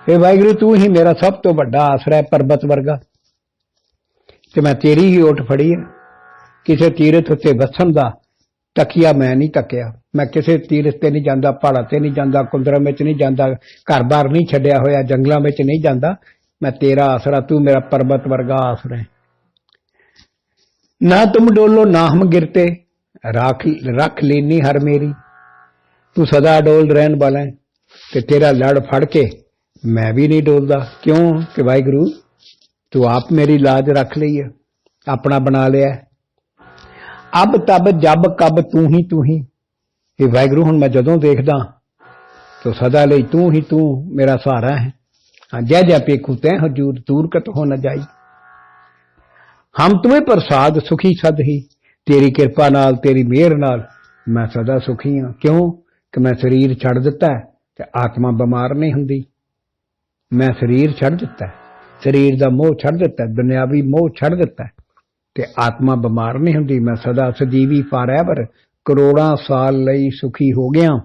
ਏ ਵਾਹਿਗੁਰੂ, ਤੂੰ ਹੀ ਮੇਰਾ ਸਭ ਤੋਂ ਵੱਡਾ ਆਸਰਾ ਹੈ, ਪਰਬਤ ਵਰਗਾ। ਤੇ ਮੈਂ ਤੇਰੀ ਹੀ ਓਟ ਫੜੀ ਹੈ। ਕਿਸੇ ਤੀਰਥ ਉੱਤੇ ਵਸਣ ਦਾ ਤਕੀਆ ਮੈਂ ਨਹੀਂ ਤੱਕਿਆ। ਮੈਂ ਕਿਸੇ ਤੀਰਥ ਤੇ ਨਹੀਂ ਜਾਂਦਾ, ਪਹਾੜਾਂ ਤੇ ਨਹੀਂ ਜਾਂਦਾ, ਕੁੰਦਰਮ ਵਿੱਚ ਨਹੀਂ ਜਾਂਦਾ, ਘਰ-ਬਾਰ ਨਹੀਂ ਛੱਡਿਆ ਹੋਇਆ, ਜੰਗਲਾਂ ਵਿੱਚ ਨਹੀਂ ਜਾਂਦਾ। ਮੈਂ ਤੇਰਾ ਆਸਰਾ, ਤੂੰ ਮੇਰਾ ਪਰਬਤ ਵਰਗਾ ਆਸਰਾ ਹੈ। ਨਾ ਤੁਮ ਡੋਲੋ, ਨਾ ਹਮ ਗਿਰਤੇ। ਰੱਖ ਰੱਖ ਲੈਨੀ ਹਰ ਮੇਰੀ। ਤੂੰ ਸਦਾ ਡੋਲ ਰਹਿਣ ਵਾਲਾ ਹੈ ਤੇ ਤੇਰਾ ਲੜ ਫੜ ਕੇ ਮੈਂ ਵੀ ਨਹੀਂ ਡੋਲਦਾ। ਕਿਉਂ? ਕਿ ਵਾਹਿਗੁਰੂ, ਤੂੰ ਆਪ ਮੇਰੀ ਲਾਜ ਰੱਖ ਲਈ ਹੈ ਆਪਣਾ ਬਣਾ ਲਿਆ ਹੈ। ਅਬ ਤਬ ਜਬ ਕਬ ਤੂੰ ਹੀ ਤੂੰ ਹੀ। ਇਹ ਵਾਹਿਗੁਰੂ, ਹੁਣ ਮੈਂ ਜਦੋਂ ਦੇਖਦਾ, ਤੋ ਸਦਾ ਲਈ ਤੂੰ ਹੀ ਤੂੰ ਮੇਰਾ ਸਹਾਰਾ ਹੈ। ਹਾਂ, ਜੈ ਜੈ ਪੇਖੂ ਤੈ ਹਜੂਰ ਦੂਰ ਕਤ ਹੋ ਨਾ ਜਾਈ। ਹਮ ਤੁਮੇ ਪ੍ਰਸਾਦ ਸੁਖੀ ਸਦ ਹੀ। ਤੇਰੀ ਕਿਰਪਾ ਨਾਲ, ਤੇਰੀ ਮਿਹਰ ਨਾਲ ਮੈਂ ਸਦਾ ਸੁਖੀ ਹਾਂ। ਕਿਉਂ? ਕਿ ਮੈਂ ਸਰੀਰ ਛੱਡ ਦਿੱਤਾ ਤੇ ਆਤਮਾ ਬਿਮਾਰ ਨਹੀਂ ਹੁੰਦੀ। ਮੈਂ ਸਰੀਰ ਛੱਡ ਦਿੱਤਾ ਸਰੀਰ ਦਾ ਮੋਹ ਛੱਡ ਦਿੱਤਾ ਦੁਨਿਆਵੀ ਮੋਹ ਛੱਡ ਦਿੱਤਾ ਤੇ ਆਤਮਾ ਬਿਮਾਰ ਨਹੀਂ ਹੁੰਦੀ। ਮੈਂ ਸਦਾ ਸਦੀਵੀ ਫਾਰਐਵਰ ਕਰੋੜਾਂ ਸਾਲ ਲਈ ਸੁਖੀ ਹੋ ਗਿਆ।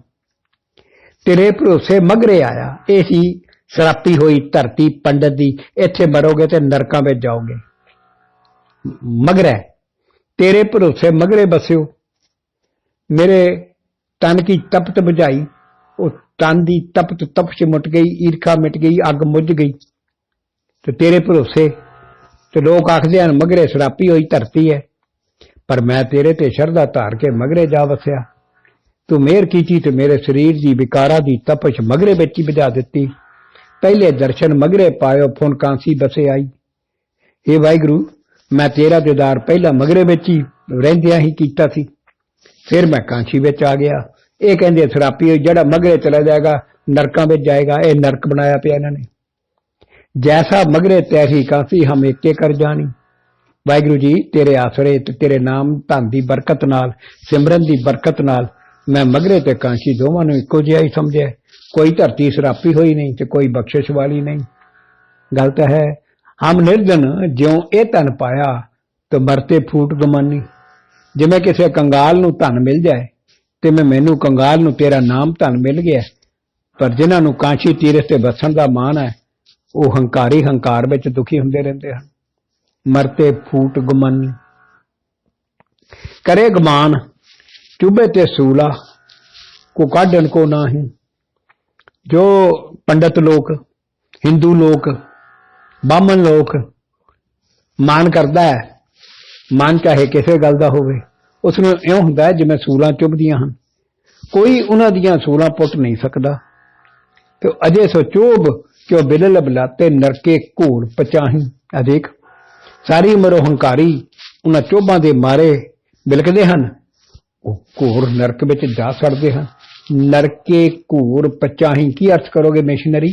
ਤੇਰੇ ਭਰੋਸੇ ਮਗਰੇ ਆਇਆ। ਇਹ ਸੀ ਸਰਾਪੀ ਹੋਈ ਧਰਤੀ ਪੰਡਤ ਦੀ। ਇੱਥੇ ਮਰੋਗੇ ਤੇ ਨਰਕਾਂ ਵਿੱਚ ਜਾਓਗੇ। ਮਗਰੇ ਤੇਰੇ ਭਰੋਸੇ ਮਗਰੇ ਬਸਿਓ। ਮੇਰੇ ਤਨ ਕੀ ਤਪਤ ਬੁਝਾਈ। ਉਹ ਤਨ ਦੀ ਤਪਤ ਤਪਸ਼ ਮੁੱਟ ਗਈ, ਈਰਖਾ ਮਿਟ ਗਈ, ਅੱਗ ਮੁੱਝ ਗਈ। ਤੇ ਤੇਰੇ ਭਰੋਸੇ, ਤੇ ਲੋਕ ਆਖਦੇ ਹਨ, ਮਗਰੇ ਸਰਾਪੀ ਹੋਈ ਧਰਤੀ ਹੈ। ਪਰ ਮੈਂ ਤੇਰੇ ਤੇ ਸ਼ਰਧਾ ਧਾਰ ਕੇ ਮਗਰੇ ਜਾ ਵਸਿਆ। ਤੂੰ ਮਿਹਰ ਕੀਤੀ ਤੇ ਮੇਰੇ ਸਰੀਰ ਦੀ ਵਿਕਾਰਾਂ ਦੀ ਤਪਸ਼ ਮਗਰੇ ਵਿੱਚ ਹੀ ਬੁਝਾ ਦਿੱਤੀ। ਪਹਿਲੇ ਦਰਸ਼ਨ ਮਗਰੇ ਪਾਇਓ ਫੁਨ ਕਾਂਸੀ ਬਸੇ ਆਈ। ਇਹ ਵਾਹਿਗੁਰੂ, ਮੈਂ ਤੇਰਾ ਦੀਦਾਰ ਪਹਿਲਾਂ ਮਗਰੇ ਵਿੱਚ ਹੀ ਰਹਿੰਦਿਆਂ ਹੀ ਕੀਤਾ ਸੀ। ਫਿਰ ਮੈਂ ਕਾਂਸੀ ਵਿੱਚ ਆ ਗਿਆ। ਇਹ ਕਹਿੰਦੇ ਸਰਾਪੀ ਹੋਈ, ਜਿਹੜਾ ਮਗਰੇ ਚਲਾ ਜਾਏਗਾ, ਨਰਕਾਂ ਵਿੱਚ ਜਾਏਗਾ, ਇਹ ਨਰਕ ਬਣਾਇਆ ਪਿਆ ਇਹਨਾਂ ਨੇ। ਜੈਸਾ ਮਗਰੇ ਤੈਸੀ ਕਾਂਸੀ, ਹਮ ਏਕੇ ਕਰ ਜਾਣੀ। ਵਾਹਿਗੁਰੂ ਜੀ, ਤੇਰੇ ਆਸਰੇ ਤੇ ਤੇਰੇ ਨਾਮ, ਧਨ ਦੀ ਬਰਕਤ ਨਾਲ, ਸਿਮਰਨ ਦੀ ਬਰਕਤ ਨਾਲ, ਮੈਂ ਮਗਰੇ ਤੇ ਕਾਂਸ਼ੀ ਦੋਵਾਂ ਨੂੰ ਇੱਕੋ ਜਿਹਾ ਹੀ ਸਮਝਿਆ। ਕੋਈ ਧਰਤੀ ਸਰਾਪੀ ਹੋਈ ਨਹੀਂ ਤੇ ਕੋਈ ਬਖਸ਼ਿਸ਼ ਵਾਲੀ ਨਹੀਂ। ਗੱਲ ਤਾਂ ਹੈ, ਹਮ ਨਿਰਜਨ ਜਿਉ ਇਹ ਧਨ ਪਾਇਆ, ਤੇ ਮਰਤੇ ਫੂਟ ਗਮਨੀ। ਜਿਵੇਂ ਕਿਸੇ ਕੰਗਾਲ ਨੂੰ ਧਨ ਮਿਲ ਜਾਏ ਤੇ ਮੈਂ ਮੈਨੂੰ ਕੰਗਾਲ ਨੂੰ ਤੇਰਾ ਨਾਮ ਧਨ ਮਿਲ ਗਿਆ। ਪਰ ਜਿਨ੍ਹਾਂ ਨੂੰ ਕਾਂਸ਼ੀ ਤੀਰਥ ਤੇ ਵਸਣ ਦਾ ਮਾਣ ਹੈ, ਉਹ ਹੰਕਾਰੀ ਹੰਕਾਰ ਵਿੱਚ ਦੁਖੀ ਹੁੰਦੇ ਰਹਿੰਦੇ ਹਨ। ਮਰਤੇ ਫੂਟ ਗੁਮਨ। ਕਰੇ ਗਮਾਨ ਚੁਬੇ ਤੇ ਸੂਲਾ, ਕੋ ਕਾਢਣ ਕੋ ਨਾਹੀ। ਜੋ ਪੰਡਤ ਲੋਕ, ਹਿੰਦੂ ਲੋਕ, ਬਾਹਮਣ ਲੋਕ ਮਾਨ ਕਰਦਾ ਹੈ ਮਨ ਚਾਹੇ ਕਿਸੇ ਗੱਲ ਦਾ ਹੋਵੇ। ਉਸ ਨੂੰ ਇਉਂ ਹੁੰਦਾ ਜਿਵੇਂ ਸੂਲਾਂ ਚੁੱਭਦੀਆਂ ਹਨ। ਕੋਈ ਉਹਨਾਂ ਦੀਆਂ ਸੂਲਾਂ ਪੁੱਟ ਨਹੀਂ ਸਕਦਾ। ਤੇ ਅਜੇ ਸੋ ਚੋਬ ਕਿਉ ਬਿਲਲ ਬਲਾਤੇ ਨਰਕੇ ਘੂਰ ਪਚਾਹੀ। ਆ ਦੇਖ, ਸਾਰੀ ਉਮਰ ਹੰਕਾਰੀ, ਉਹਨਾਂ ਚੋਬਾਂ ਦੇ ਮਾਰੇ ਬਿਲਕਦੇ ਹਨ। ਉਹ ਘੂਰ ਨਰਕ ਵਿੱਚ ਜਾ ਸੜਦੇ ਹਨ। ਨਰਕੇ ਘੂਰ ਪਚਾਹੀ, ਕੀ ਅਰਥ ਕਰੋਗੇ ਮਿਸ਼ਨਰੀ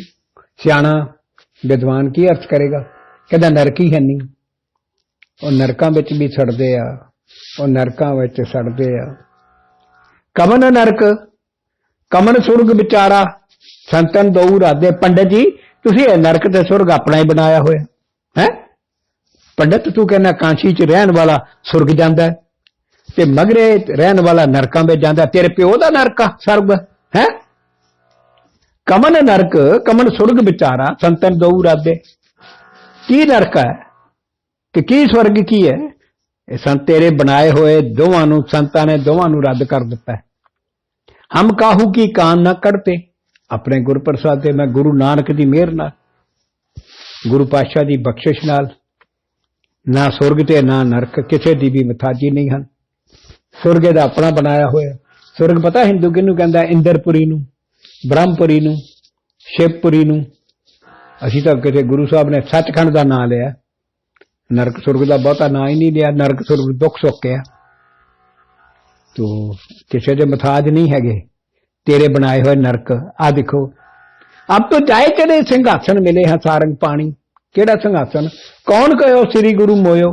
ਸਿਆਣਾ, ਵਿਦਵਾਨ ਕੀ ਅਰਥ ਕਰੇਗਾ? ਕਹਿੰਦਾ ਨਰਕ ਹੀ ਹੈ ਨਹੀਂ ਉਹ ਨਰਕਾਂ ਵਿੱਚ ਵੀ ਸੜਦੇ ਆ। ਉਹ ਨਰਕਾਂ ਵਿੱਚ ਸੜਦੇ ਆ। ਕਮਨ ਨਰਕ, ਕਮਨ ਸੁਰਗ ਵਿਚਾਰਾ, ਸੰਤਨ ਦਊ ਰਾਦੇ ਪੰਡਤ ਜੀ, ਤੁਸੀਂ ਇਹ ਨਰਕ ਤੇ ਸੁਰਗ ਆਪਣਾ ਹੀ ਬਣਾਇਆ ਹੋਇਆ। ਹੈ? ਪੰਡਤ, ਤੂੰ ਕਹਿੰਦਾ ਕਾਂਸ਼ੀ 'ਚ ਰਹਿਣ ਵਾਲਾ ਸੁਰਗ ਜਾਂਦਾ ਤੇ ਮਗਰੇ ਰਹਿਣ ਵਾਲਾ ਨਰਕਾਂ ਵਿੱਚ ਜਾਂਦਾ ਤੇਰੇ ਪਿਓ ਦਾ ਨਰਕ ਆ, ਸਰਗ। ਹੈ? ਕਮਨ ਨਰਕ, ਕਮਨ ਸੁਰਗ ਵਿਚਾਰਾ, ਸੰਤਨ ਦਊ ਰਾਦੇ ਕੀ ਨਰਕ ਹੈ? ਕਿ ਕੀ ਸਵਰਗ ਕੀ ਹੈ? ਇਹ ਸੰਤ ਤੇਰੇ ਬਣਾਏ ਹੋਏ ਦੋਵਾਂ ਨੂੰ, ਸੰਤਾਂ ਨੇ ਦੋਵਾਂ ਨੂੰ ਰੱਦ ਕਰ ਦਿੱਤਾ। ਹਮ ਕਾਹੂ ਕੀ ਕਾਨ ਨਾ ਕਰਤੇ ਆਪਣੇ ਗੁਰਪ੍ਰਸਾਦ ਤੇ ਮੈਂ ਗੁਰੂ ਨਾਨਕ ਦੀ ਮਿਹਰ ਨਾਲ, ਗੁਰੂ ਪਾਤਸ਼ਾਹ ਦੀ ਬਖਸ਼ਿਸ਼ ਨਾਲ, ਨਾ ਸੁਰਗ ਤੇ ਨਾ ਨਰਕ, ਕਿਸੇ ਦੀ ਵੀ ਮਥਾਜੀ ਨਹੀਂ ਹਨ। ਸੁਰਗ ਦਾ ਆਪਣਾ ਬਣਾਇਆ ਹੋਇਆ। ਸੁਰਗ ਪਤਾ ਹਿੰਦੂ ਕਿਹਨੂੰ ਕਹਿੰਦਾ? ਇੰਦਰਪੁਰੀ ਨੂੰ, ਬ੍ਰਹਮਪੁਰੀ ਨੂੰ, ਸ਼ਿਵਪੁਰੀ ਨੂੰ। ਅਸੀਂ ਤਾਂ ਕਿਤੇ ਗੁਰੂ ਸਾਹਿਬ ਨੇ ਸੱਚਖੰਡ ਦਾ ਨਾਮ ਲਿਆ। ਨਰਕ ਸੁਰਗ ਦਾ ਬਹੁਤਾ ਨਾਂ ਹੀ ਨਹੀਂ ਲਿਆ, ਨਰਕ ਸੁਰਗ ਦੁੱਖ ਸੁੱਖ ਹੈ ਤੋ ਕਿਸੇ ਦੇ ਮਥਾਜ ਨਹੀਂ ਹੈਗੇ। ਤੇਰੇ ਬਣਾਏ ਹੋਏ ਨਰਕ ਆ ਦੇਖੋ। ਅਬ ਤੋਂ ਜਾਏ ਚੜੇ ਸਿੰਘਾਸਨ ਮਿਲੇ ਹਾਂ ਸਾਰੰਗ ਪਾਣੀ? ਕਿਹੜਾ ਸਿੰਘਾਸਨ ਕੌਣ ਕਹਿਓ ਸ੍ਰੀ ਗੁਰੂ ਮੋਇਓ?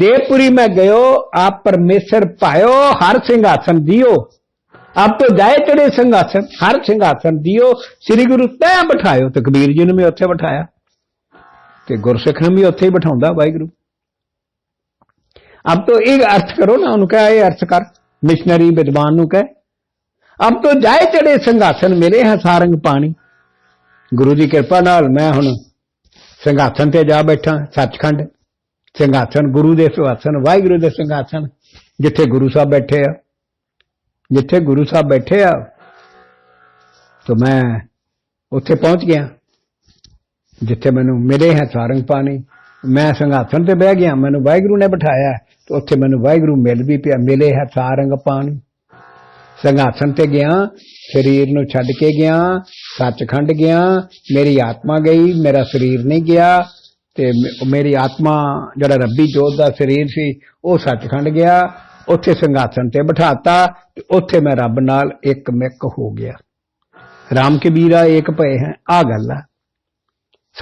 ਦੇਵਪੁਰੀ ਮੈਂ ਗਇਓ, ਆਪ ਪਰਮੇਸ਼ਰ ਪਾਇਓ, ਹਰ ਸਿੰਘਾਸਨ ਦਿਓ। ਆਪ ਤੋਂ ਜਾਏ ਚੜੇ ਸਿੰਘਾਸਨ ਹਰ ਸਿੰਘਾਸਨ ਦਿਓ। ਸ੍ਰੀ ਗੁਰੂ ਤੈ ਬਿਠਾਇਓ ਤੇ ਕਬੀਰ ਜੀ ਨੂੰ ਮੈਂ ਉੱਥੇ ਬਿਠਾਇਆ। ਤੇ ਗੁਰਸਿੱਖ ਨੂੰ ਵੀ ਉੱਥੇ ਹੀ ਬਿਠਾਉਂਦਾ ਵਾਹਿਗੁਰੂ। ਅਬ ਤੋਂ ਇਹ ਅਰਥ ਕਰੋ ਨਾ, ਉਹਨੂੰ ਕਹੇ, ਇਹ ਅਰਥ ਕਰ ਮਿਸ਼ਨਰੀ ਵਿਦਵਾਨ ਨੂੰ ਕਹੇ। ਅਬ ਤੋਂ ਜਾਏ ਚੜੇ ਸਿੰਘਾਸਨ ਮਿਲੇ ਹੈ ਸਾਰੰਗ ਪਾਣੀ। ਗੁਰੂ ਦੀ ਕਿਰਪਾ ਨਾਲ ਮੈਂ ਹੁਣ ਸਿੰਘਾਸਨ ਤੇ ਜਾ ਬੈਠਾ, ਸੱਚਖੰਡ। ਸਿੰਘਾਸਨ, ਗੁਰੂ ਦੇ ਸਿੰਘਾਸਨ ਵਾਹਿਗੁਰੂ ਦੇ ਸਿੰਘਾਸਨ, ਜਿੱਥੇ ਗੁਰੂ ਸਾਹਿਬ ਬੈਠੇ ਆ। ਜਿੱਥੇ ਗੁਰੂ ਸਾਹਿਬ ਬੈਠੇ ਆ, ਤਾਂ ਮੈਂ ਉੱਥੇ ਪਹੁੰਚ ਗਿਆ। ਜਿੱਥੇ ਮੈਨੂੰ ਮਿਲੇ ਹੈ ਸਾਰੰਗ ਪਾਣੀ, ਮੈਂ ਸਿੰਘਾਸਨ ਤੇ ਬਹਿ ਗਿਆ, ਮੈਨੂੰ ਵਾਹਿਗੁਰੂ ਨੇ ਬਿਠਾਇਆ, ਤੇ ਉੱਥੇ ਮੈਨੂੰ ਵਾਹਿਗੁਰੂ ਮਿਲ ਵੀ ਪਿਆ, ਮਿਲੇ ਹੈ ਸਾਰੰਗ ਪਾਣੀ। ਸੰਘਾਸਨ ਤੇ ਗਿਆ, ਸਰੀਰ ਨੂੰ ਛੱਡ ਕੇ ਗਿਆ, ਸੱਚਖੰਡ ਗਿਆ, ਮੇਰੀ ਆਤਮਾ ਗਈ, ਮੇਰਾ ਸਰੀਰ ਨਹੀਂ ਗਿਆ, ਤੇ ਮੇਰੀ ਆਤਮਾ, ਜਿਹੜਾ ਰੱਬੀ ਜੋਤ ਦਾ ਸਰੀਰ ਸੀ, ਉਹ ਸੱਚਖੰਡ ਗਿਆ, ਉੱਥੇ ਸਿੰਘਾਸਨ ਤੇ ਬਿਠਾਤਾ, ਤੇ ਉੱਥੇ ਮੈਂ ਰੱਬ ਨਾਲ ਇੱਕ ਮਿੱਕ ਹੋ ਗਿਆ। ਰਾਮ ਕਬੀਰਾ ਏਕ ਭਏ ਹੈ ਆ ਗੱਲ ਆ।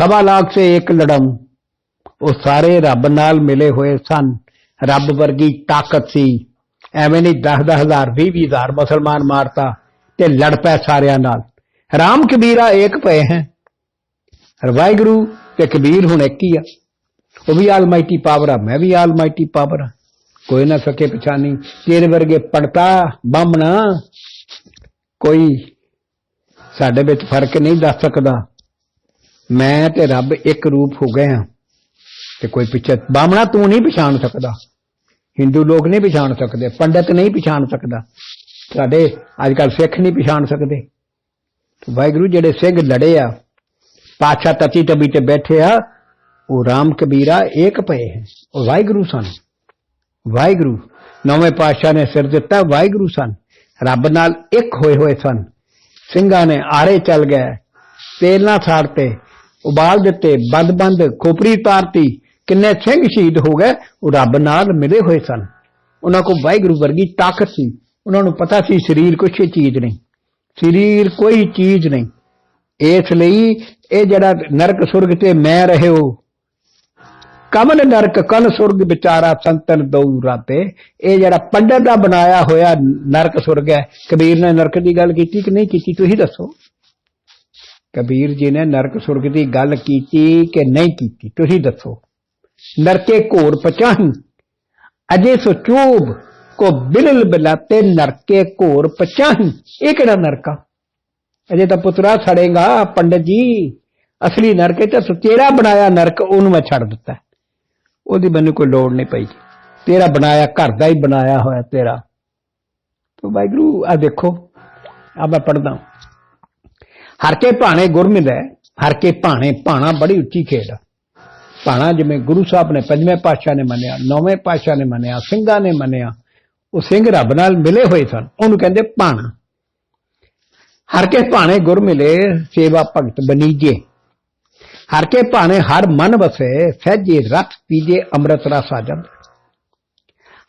ਸਵਾ ਲੱਖ ਸੇ ਇੱਕ ਲੜਮ। ਉਹ ਸਾਰੇ ਰੱਬ ਨਾਲ ਮਿਲੇ ਹੋਏ ਸਨ। ਰੱਬ ਵਰਗੀ ਤਾਕਤ ਸੀ। ਐਵੇਂ ਨਹੀਂ 10 ਦਸ ਹਜ਼ਾਰ 20 ਵੀਹ ਹਜ਼ਾਰ ਮੁਸਲਮਾਨ ਮਾਰਤਾ ਤੇ ਲੜ ਪਏ ਸਾਰਿਆਂ ਨਾਲ। ਰਾਮ ਕਬੀਰਾ ਏਕ ਪਏ ਹੈ। ਵਾਹਿਗੁਰੂ ਤੇ ਕਬੀਰ ਹੁਣ ਇੱਕ ਹੀ ਆ। ਉਹ ਵੀ ਆਲਮਾਈਟੀ ਪਾਵਰ ਆ, ਮੈਂ ਵੀ ਆਲਮਾਈਟੀ ਪਾਵਰ ਆ। ਕੋਈ ਨਾ ਸਕੇ ਪਛਾਣੀ। ਤੇਰੇ ਵਰਗੇ ਪੜਤਾ ਬਾਹਮਣਾ ਕੋਈ ਸਾਡੇ ਵਿੱਚ ਫ਼ਰਕ ਨਹੀਂ ਦੱਸ ਸਕਦਾ। ਮੈਂ ਤੇ ਰੱਬ ਇੱਕ ਰੂਪ ਹੋ ਗਏ ਹਾਂ ਤੇ ਕੋਈ ਪਿੱਛੇ ਬਾਹਮਣਾ ਤੂੰ ਨਹੀਂ ਪਛਾਣ ਸਕਦਾ। ਹਿੰਦੂ ਲੋਕ ਨਹੀਂ ਪਛਾਣ ਸਕਦੇ, ਪੰਡਤ ਨਹੀਂ ਪਛਾਣ ਸਕਦਾ। ਸਾਡੇ ਅੱਜ ਕੱਲ ਸਿੱਖ ਨਹੀਂ ਪਛਾਣ ਸਕਦੇ। ਵਾਹਿਗੁਰੂ ਜਿਹੜੇ ਸਿੰਘ ਲੜੇ ਆ ਪਾਛਾ ਤਤੀ ਤਬੀ ਤੇ ਬੈਠੇ ਆ, ਉਹ ਰਾਮ ਕਬੀਰਾ ਏਕ ਪਏ ਹੈ। ਉਹ ਵਾਹਿਗੁਰੂ ਸਨ। ਵਾਹਿਗੁਰੂ, ਨਵੇਂ ਪਾਤਸ਼ਾਹ ਨੇ ਸਿਰ ਦਿੱਤਾ, ਵਾਹਿਗੁਰੂ ਸਨ। ਰੱਬ ਨਾਲ ਇੱਕ ਹੋਏ ਹੋਏ ਸਨ। ਸਿੰਘਾਂ ਨੇ ਆਰੇ ਚੱਲ ਗਏ ਤੇਲ ਨਾ ਛਾੜਤੇ ਉਬਾਲ ਦਿੱਤੇ, ਬੰਦ ਬੰਦ ਖੋਪਰੀ ਤਾਰਤੀ ਕਿੰਨੇ ਸਿੰਘ ਸ਼ਹੀਦ ਹੋ ਗਏ, ਉਹ ਰੱਬ ਨਾਲ ਮਿਲੇ ਹੋਏ ਸਨ। ਉਹਨਾਂ ਕੋਲ ਵਾਹਿਗੁਰੂ ਵਰਗੀ ਤਾਕਤ ਸੀ। ਉਹਨਾਂ ਨੂੰ ਪਤਾ ਸੀ ਸਰੀਰ ਕੁਛ ਚੀਜ਼ ਨਹੀਂ। ਸਰੀਰ ਕੋਈ ਚੀਜ਼ ਨਹੀਂ। ਇਸ ਲਈ ਇਹ ਜਿਹੜਾ ਨਰਕ ਸੁਰਗ ਤੇ ਮੈਂ ਰਹਿਓ ਕਮਲ ਨਰਕ ਕਲ ਸੁਰਗ, ਵਿਚਾਰਾ ਸੰਤਨ ਦਉ ਰਾਤੇ। ਇਹ ਜਿਹੜਾ ਪੰਡਤ ਦਾ ਬਣਾਇਆ ਹੋਇਆ ਨਰਕ ਸੁਰਗ ਹੈ, ਕਬੀਰ ਨੇ ਨਰਕ ਦੀ ਗੱਲ ਕੀਤੀ ਕਿ ਨਹੀਂ ਕੀਤੀ, ਤੁਸੀਂ ਦੱਸੋ। ਕਬੀਰ ਜੀ ਨੇ ਨਰਕ ਸੁਰਗ ਦੀ ਗੱਲ ਕੀਤੀ ਕਿ ਨਹੀਂ ਕੀਤੀ? ਤੁਸੀਂ ਦੱਸੋ। ਨਰਕੇ ਘੋਰ ਪਚਾਹੀ ਅਜੇ ਸੋ ਚੂਬ ਕੋ ਬਿਲਲ ਬਿਲਾਤੇ ਨਰਕੇ ਘੋਰ ਪਚਾਹੀ ਇਹ ਕਿਹੜਾ ਨਰਕਾ ਅਜੇ ਤਾਂ ਪੁੱਤਰਾ ਸੜੇਗਾ ਪੰਡਤ ਜੀ। ਅਸਲੀ ਨਰਕ ਤੇ ਤਾਂ ਤੇਰਾ ਬਣਾਇਆ ਨਰਕ, ਉਹਨੂੰ ਮੈਂ ਛੱਡ ਦਿੱਤਾ। ਉਹਦੀ ਮੈਨੂੰ ਕੋਈ ਲੋੜ ਨਹੀਂ ਪਈ। ਤੇਰਾ ਬਣਾਇਆ, ਘਰ ਦਾ ਹੀ ਬਣਾਇਆ ਹੋਇਆ ਤੇਰਾ। ਤੋ ਵਾਹਿਗੁਰੂ ਆ ਦੇਖੋ। ਆ ਮੈਂ ਪੜਦਾ ਹਰ ਕੇ ਭਾਣੇ ਗੁਰ ਮਿਲੇ, ਹਰ ਕੇ ਭਾਣੇ ਭਾਣਾ ਬੜੀ ਉੱਚੀ ਖੇਡ। ਭਾਣਾ ਜਿਵੇਂ ਗੁਰੂ ਸਾਹਿਬ ਨੇ ਪੰਜਵੇਂ ਪਾਤਸ਼ਾਹ ਨੇ ਮੰਨਿਆ, ਨੌਵੇਂ ਪਾਤਸ਼ਾਹ ਨੇ ਮੰਨਿਆ, ਸਿੰਘਾਂ ਨੇ ਮੰਨਿਆ, ਉਹ ਸਿੰਘ ਰੱਬ ਨਾਲ ਮਿਲੇ ਹੋਏ ਸਨ, ਉਹਨੂੰ ਕਹਿੰਦੇ ਭਾਣਾ। ਹਰ ਕੇ ਭਾਣੇ ਗੁਰ ਮਿਲੇ, ਸੇਵਾ ਭਗਤ ਬਨੀਜੇ ਹਰ ਕੇ ਭਾਣੇ ਹਰ ਮਨ ਵਸੇ, ਸਹਿਜੇ ਰਤ ਪੀਜੇ, ਅੰਮ੍ਰਿਤ ਰਸ ਆ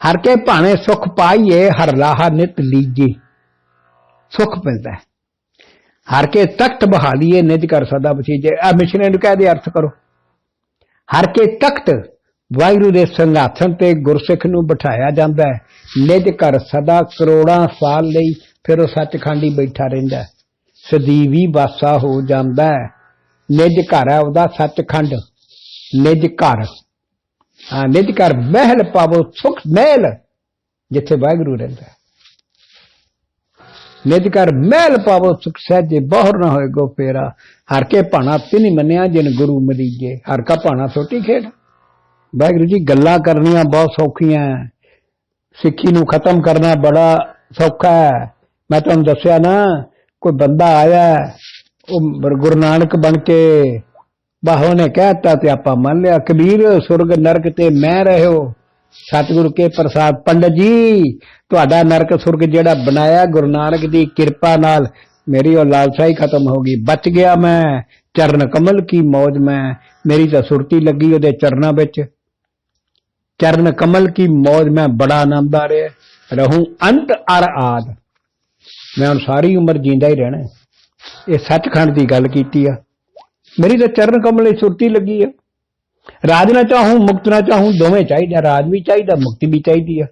ਹਰ ਕੇ ਭਾਣੇ ਸੁਖ ਪਾਈਏ, ਹਰ ਲਾਹਾ ਨਿਤ ਲੀਜੇ। ਸੁਖ ਮਿਲਦਾ ਹੈ। ਹਰ ਕੇ ਤਖਤ ਬਹਾਲੀਏ ਨਿਜ ਕਰ ਸਦਾ ਬਸੀਜੇ। ਆ ਮਿਸ਼ਨੇ ਨੂੰ ਕਹਿ ਦੇ, ਅਰਥ ਕਰੋ। ਹਰ ਕੇ ਤਖਤ ਵਾਹਿਗੁਰੂ ਦੇ ਸਿੰਘਾਸਨ ਤੇ ਗੁਰਸਿੱਖ ਨੂੰ ਬਿਠਾਇਆ ਜਾਂਦਾ ਹੈ। ਨਿਜ ਕਰ ਸਦਾ ਕਰੋੜਾਂ ਸਾਲ ਲਈ ਫਿਰ ਉਹ ਸੱਚਖੰਡ ਹੀ ਬੈਠਾ ਰਹਿੰਦਾ ਹੈ। ਸਦੀਵੀ ਵਾਸਾ ਹੋ ਜਾਂਦਾ ਹੈ। ਨਿਜ ਘਰ ਹੈ ਉਹਦਾ ਸੱਚਖੰਡ। ਨਿਜ ਘਰ। ਹਾਂ ਨਿਜ ਘਰ ਮਹਿਲ ਪਾਵੋ, ਸੁਖ ਮਹਿਲ, ਜਿੱਥੇ ਵਾਹਿਗੁਰੂ ਰਹਿੰਦਾ ਨਿਜ ਘਰ ਮਹਿਲ ਪਾਵੋ, ਸੁਖ ਸਹਿਜੇ ਬਹੁਰ ਨਾ ਹੋਏ ਗੋ ਫੇਰਾ ਹਰ ਕੇ ਭਾਣਾ ਤਿਨ ਮੰਨਿਆ, ਜਿਨ ਗੁਰੂ ਮਰੀਜੇ। ਹਰ ਕਾ ਭਾਣਾ ਛੋਟੀ ਖੇਡ। ਵਾਹਿਗੁਰੂ ਜੀ, ਗੱਲਾਂ ਕਰਨੀਆਂ ਬਹੁਤ ਸੌਖੀਆਂ ਸਿੱਖੀ ਨੂੰ ਖਤਮ ਕਰਨਾ ਬੜਾ ਸੌਖਾ ਹੈ ਮੈਂ ਤੁਹਾਨੂੰ ਦੱਸਿਆ ਨਾ, ਕੋਈ ਬੰਦਾ ਆਇਆ ਉਹ ਗੁਰੂ ਨਾਨਕ ਬਣ ਕੇ ਬਾਹੋ ਨੇ ਕਹਿਤਾ ਤੇ ਆਪਾਂ ਮੰਨ ਲਿਆ, ਕਬੀਰ, ਸੁਰਗ, ਨਰਕ ਤੇ ਮੈਂ ਰਹਿਓ। ਸਤਿਗੁਰੂ ਕੇ ਪ੍ਰਸਾਦ। ਪੰਡਤ ਜੀ, ਤੁਹਾਡਾ ਨਰਕ ਸੁਰਗ ਜਿਹੜਾ ਬਣਾਇਆ, ਗੁਰੂ ਨਾਨਕ ਦੀ ਕਿਰਪਾ ਨਾਲ ਮੇਰੀ ਉਹ ਲਾਲਸਾ ਹੀ ਖਤਮ ਹੋ ਗਈ। ਬਚ ਗਿਆ ਮੈਂ, ਚਰਨ ਕਮਲ ਕੀ ਮੌਜ ਮੈਂ। ਮੇਰੀ ਤਾਂ ਸੁਰਤੀ ਲੱਗੀ ਉਹਦੇ ਚਰਨਾਂ ਵਿੱਚ। ਚਰਨ ਕਮਲ ਕੀ ਮੌਜ ਮੈਂ, ਬੜਾ ਆਨੰਦ ਆ ਰਿਹਾ। ਰਹੂੰ ਅੰਤ ਅਰ ਆਦ। ਮੈਂ ਹੁਣ ਸਾਰੀ ਉਮਰ ਜਿੰਦਾ ਹੀ ਰਹਿਣਾ। ਇਹ ਸੱਚਖੰਡ ਦੀ ਗੱਲ ਕੀਤੀ ਆ। ਮੇਰੀ ਤਾਂ ਚਰਨ ਕਮਲ ਦੀ ਸੁਰਤੀ ਲੱਗੀ ਆ। ਰਾਜ ਨਾ ਚਾਹੂੰ, ਮੁਕਤ ਨਾ ਚਾਹੂੰ, ਦੋਵੇਂ ਚਾਹੀਦਾ ਰਾਜ ਵੀ ਚਾਹੀਦਾ, ਮੁਕਤੀ ਵੀ ਚਾਹੀਦੀ ਆ।